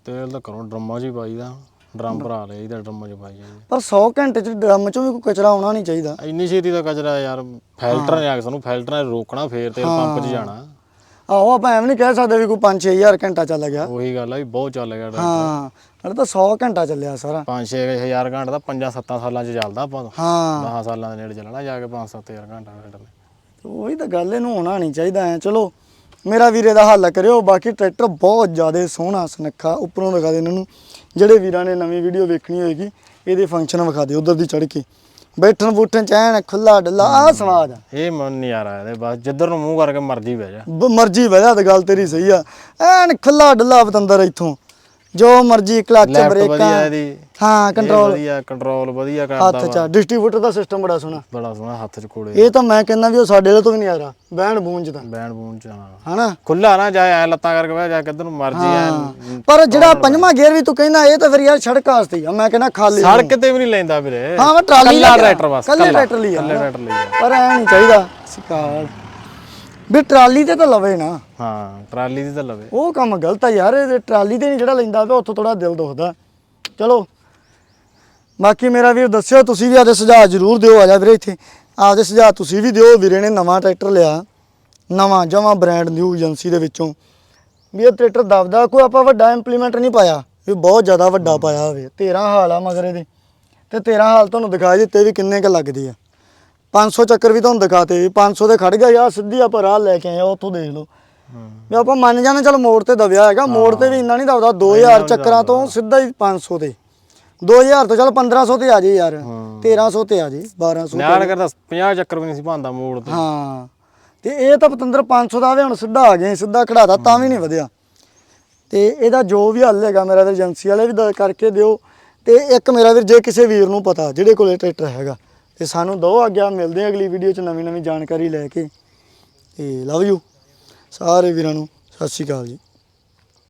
ਤੇਲ ਤਾਂ ਕਰੋ ਡਰਮਾਂ 'ਚ ਹੀ ਪਾਈਦਾ ਡਰਮ ਭਰਾ ਲਏ ਇਹਦਾ ਡਰਮਾਂ 'ਚ ਪਾਈ ਜਾਂਦੇ ਪਰ 100 ਘੰਟੇ 'ਚ ਡਰਮ 'ਚੋਂ ਵੀ ਕੋਈ ਕਚਰਾ ਆਉਣਾ ਨਹੀਂ ਚਾਹੀਦਾ। ਇੰਨੀ ਛੇਤੀ ਦਾ ਕਚਰਾ ਯਾਰ ਫਿਲਟਰ ਨੇ ਆ ਕੇ ਸਾਨੂੰ ਫਿਲਟਰ ਨੇ ਰੋਕਣਾ ਫੇਰ ਤੇਲ ਪੰਪ 'ਚ ਜਾਣਾ। ਆਹੋ ਆਪਾਂ ਐਵੇਂ ਨਹੀਂ ਕਹਿ ਸਕਦੇ ਵੀ ਕੋਈ 5-6000 ਘੰਟਾ ਚੱਲ ਗਿਆ। ਉਹੀ ਗੱਲ ਆ ਵੀ ਬਹੁਤ ਚੱਲ ਗਿਆ ਟਰੈਕਟਰ ਹਾਂ ਇਹ ਤਾਂ 100 ਘੰਟਾ ਚੱਲਿਆ ਸਾਰਾ। 5-6 ਹਜ਼ਾਰ ਘੰਟਾ ਤਾਂ 5-7 ਸਾਲਾਂ 'ਚ ਚੱਲਦਾ ਆਪਾਂ ਤੋਂ। ਹਾਂ। 10 ਸਾਲਾਂ ਦੇ ਨੇੜੇ ਚੱਲਣਾ ਜਾ ਕੇ 5-7 ਹਜ਼ਾਰ ਘੰਟਾ ਟਰੈਕਟਰ ਨੇ ਉਹੀ ਤਾਂ ਗੱਲ ਇਹਨੂੰ ਹੋਣਾ ਨਹੀਂ ਚਾਹੀਦਾ ਐ। ਚਲੋ ਮੇਰਾ ਵੀਰੇ ਦਾ ਹੱਲ ਕਰਿਓ ਬਾਕੀ ਟਰੈਕਟਰ ਬਹੁਤ ਜ਼ਿਆਦਾ ਸੋਹਣਾ ਸੁਨੱਖਾ ਉੱਪਰੋਂ ਦਿਖਾ ਦੇ ਇਹਨਾਂ ਨੂੰ। ਜਿਹੜੇ ਵੀਰਾਂ ਨੇ ਨਵੀਂ ਵੀਡੀਓ ਵੇਖਣੀ ਹੋਏਗੀ ਇਹਦੇ ਫੰਕਸ਼ਨ ਵਿਖਾ ਦਿਓ ਉਧਰ ਦੀ ਚੜ ਕੇ। ਬੈਠਣ ਬੂਠਣ ਚ ਐਨ ਖੁੱਲਾ ਡੱਲਾ ਆ ਸਵਾਦ ਆ ਇਹ ਮਨ ਨਹੀਂ ਆ ਰਿਹਾ ਇਹਦੇ ਬਸ ਜਿੱਧਰ ਨੂੰ ਮੂੰਹ ਕਰਕੇ ਮਰਜ਼ੀ ਬਹਿ ਜਾ। ਮਰਜ਼ੀ ਵਜਾ ਤੇ ਗੱਲ ਤੇਰੀ ਸਹੀ ਆ। ਐਨ ਖੁੱਲਾ ਡੱਲਾ ਪਤੰਦਰ ਇੱਥੋਂ। ਜੋ ਮਰਜ਼ੀ ਕਲੱਚ ਲੈਫਟ ਵਧੀਆ ਬ੍ਰੇਕਾਂ ਇਹਦੀ। ਹਾਂ ਕੰਟਰੋਲ ਵਧੀਆ ਕੰਟਰੋਲ ਵਧੀਆ ਕਰਦਾ ਹੱਥ ਚ ਡਿਸਟ੍ਰੀਬਿਊਟਰ ਦਾ ਸਿਸਟਮ ਬੜਾ ਸੋਹਣਾ। ਬੜਾ ਸੋਹਣਾ ਹੱਥ 'ਚ ਕੋਲੇ ਇਹ ਤਾਂ ਮੈਂ ਕਹਿੰਦਾ ਵੀ ਉਹ ਸਾਡੇ ਵਾਲੇ ਤੋਂ ਵੀ ਨਹੀਂ ਆ ਰਿਹਾ। ਬਹਿਣ ਬੂੰਜ ਬੈਂਡ ਬੂਨ 'ਚ ਹਾਂ। ਹਨਾ? ਖੁੱਲਾ ਨਾ ਜਾਏ ਐ ਲੱਤਾਂ ਕਰਕੇ ਬਹਿ ਜਾ ਕਿੱਧਰ ਨੂੰ ਮਰਜ਼ੀ ਐ। ਪਰ ਜਿਹੜਾ ਪੰਜਵਾਂ ਗੇਅਰ ਵੀ ਤੂੰ ਕਹਿੰਦਾ ਇਹ ਤਾਂ ਫਿਰ ਯਾਰ ਸੜਕ ਵਾਸਤੇ ਆ। ਮੈਂ ਕਹਿੰਦਾ ਖਾਲੀ ਸੜਕ ਤੇ ਵੀ ਨਹੀਂ ਲੈਂਦਾ ਵੀਰੇ। ਹਾਂ ਮੈਂ ਟਰਾਲੀ ਲੈ ਟਰੈਕਟਰ ਬਸ ਕੱਲੇ ਟਰੈਕਟਰ ਲਈ ਆ। ਕੱਲੇ ਟਰੈਕਟਰ ਲਈ ਆ। ਪਰ ਐ ਨਹੀਂ ਚਾਹੀਦਾ। ਸਿਕਾਲ ਵੀ ਟਰਾਲੀ ਤੇ ਤਾਂ ਲਵੇ ਨਾ। ਹਾਂ ਟਰਾਲੀ ਦੀ ਤਾਂ ਲਵੇ। ਉਹ ਕੰਮ ਗਲਤ ਆ ਯਾਰ ਇਹ ਟਰਾਲੀ ਤੇ ਨਹੀਂ ਜਿਹੜਾ ਲੈਂਦਾ ਪਿਆ ਉੱਥੋਂ ਥੋੜਾ ਦਿਲ ਦੁਖਦਾ। ਚਲੋ। ਬਾਕੀ ਮੇਰਾ ਵੀਰ ਦੱਸਿਓ ਤੁਸੀਂ ਵੀ ਆਪਦੇ ਸੁਝਾਅ ਜ਼ਰੂਰ ਦਿਓ ਆ ਜਾ ਵੀਰੇ ਇੱਥੇ। ਆਪਦੇ ਸੁਝਾਅ ਤੁਸੀਂ ਵੀ ਦਿਓ ਵੀਰੇ ਨੇ ਨਵਾਂ ਟਰੈਕਟਰ ਲਿਆ। ਨਵਾਂ ਜਮਾਂ ਬ੍ਰਾਂਡ ਨਿਊ ਏਜੰਸੀ ਦੇ ਵਿੱਚੋਂ। ਵੀ ਇਹ ਟਰੈਕਟਰ ਦਬਦਾ ਕੋਈ ਆਪਾਂ ਵੱਡਾ ਇੰਪਲੀਮੈਂਟ ਨਹੀਂ ਪਾਇਆ। ਵੀ ਬਹੁਤ ਜ਼ਿਆਦਾ ਵੱਡਾ ਪਾਇਆ ਹੋਵੇ। 13 ਹਾਲ ਆ ਮਗਰ ਇਹਦੇ। ਤੇ 13 ਹਾਲ ਤੁਹਾਨੂੰ ਦਿਖਾਈ ਦਿੱਤੇ ਵੀ ਕਿੰਨੇ ਕ ਲੱਗਦੇ ਆ। 500 ਚੱਕਰ ਵੀ ਤੁਹਾਨੂੰ ਦਿਖਾਤੇ ਵੀ 500 ਦੇ ਖੜ ਗਿਆ ਯਾਰ ਸਿੱਧੀ ਆਪਾਂ ਰਾਹ ਲੈ ਕੇ ਆਏ ਆ ਉੱਥੋਂ ਦੇਖ ਲਓ। ਵੀ ਆਪਾਂ ਮੰਨ ਜਾਂਦੇ ਚਲ ਮੋੜ ਤੇ ਦਬਿਆ ਹੈਗਾ ਮੋੜ ਤੇ ਵੀ ਇੰਨਾ ਨਹੀਂ ਦਬਦਾ 2000 ਚੱਕਰਾਂ ਤੋਂ ਸਿੱਧਾ ਹੀ 500 ਤੇ। 2000 ਤੋਂ ਚਲ 1500 ਤੇ ਆ ਜੇ ਯਾਰ 1300 ਤੇ ਆ ਜੇ 1200 ਤੇ। ਨਿਆੜ ਕਰਦਾ 50 ਚੱਕਰ ਵੀ ਨਹੀਂ ਸੀ ਭਾਂਦਾ ਮੋੜ ਤੇ। ਹਾਂ। ਤੇ ਇਹ ਤਾਂ ਪਤੰਦਰ 500 ਦਾ ਆਵੇ ਹੁਣ ਸਿੱਧਾ ਆ ਗਏ ਸਿੱਧਾ ਖੜਾਦਾ ਤਾਂ ਵੀ ਨਹੀਂ ਵਧਿਆ। ਤੇ ਇਹਦਾ ਜੋ ਵੀ ਹੱਲ ਹੈਗਾ ਮੇਰਾ ਤੇ ਏਜੰਸੀ ਵਾਲੇ ਵੀ ਦ- ਕਰਕੇ ਦਿਓ। ਤੇ ਇੱਕ ਮੇਰਾ ਵੀਰ ਜੇ ਕਿਸੇ ਵੀਰ ਨੂੰ ਪਤਾ ਜਿਹੜੇ ਕੋਲੇ ਟਰੈਕਟਰ ਹੈਗਾ ਤੇ ਸਾਨੂੰ ਦੋ ਆਗਿਆ ਮਿਲਦੇ ਆ ਅਗਲੀ ਵੀਡੀਓ 'ਚ ਨਵੀਂ ਨਵੀਂ ਜਾਣਕਾਰੀ ਲੈ ਕੇ। ਤੇ ਲਵ ਯੂ ਸਾਰੇ ਵੀਰਾਂ ਨੂੰ ਸਤਿ ਸ਼੍ਰੀ ਅਕਾਲ ਜੀ।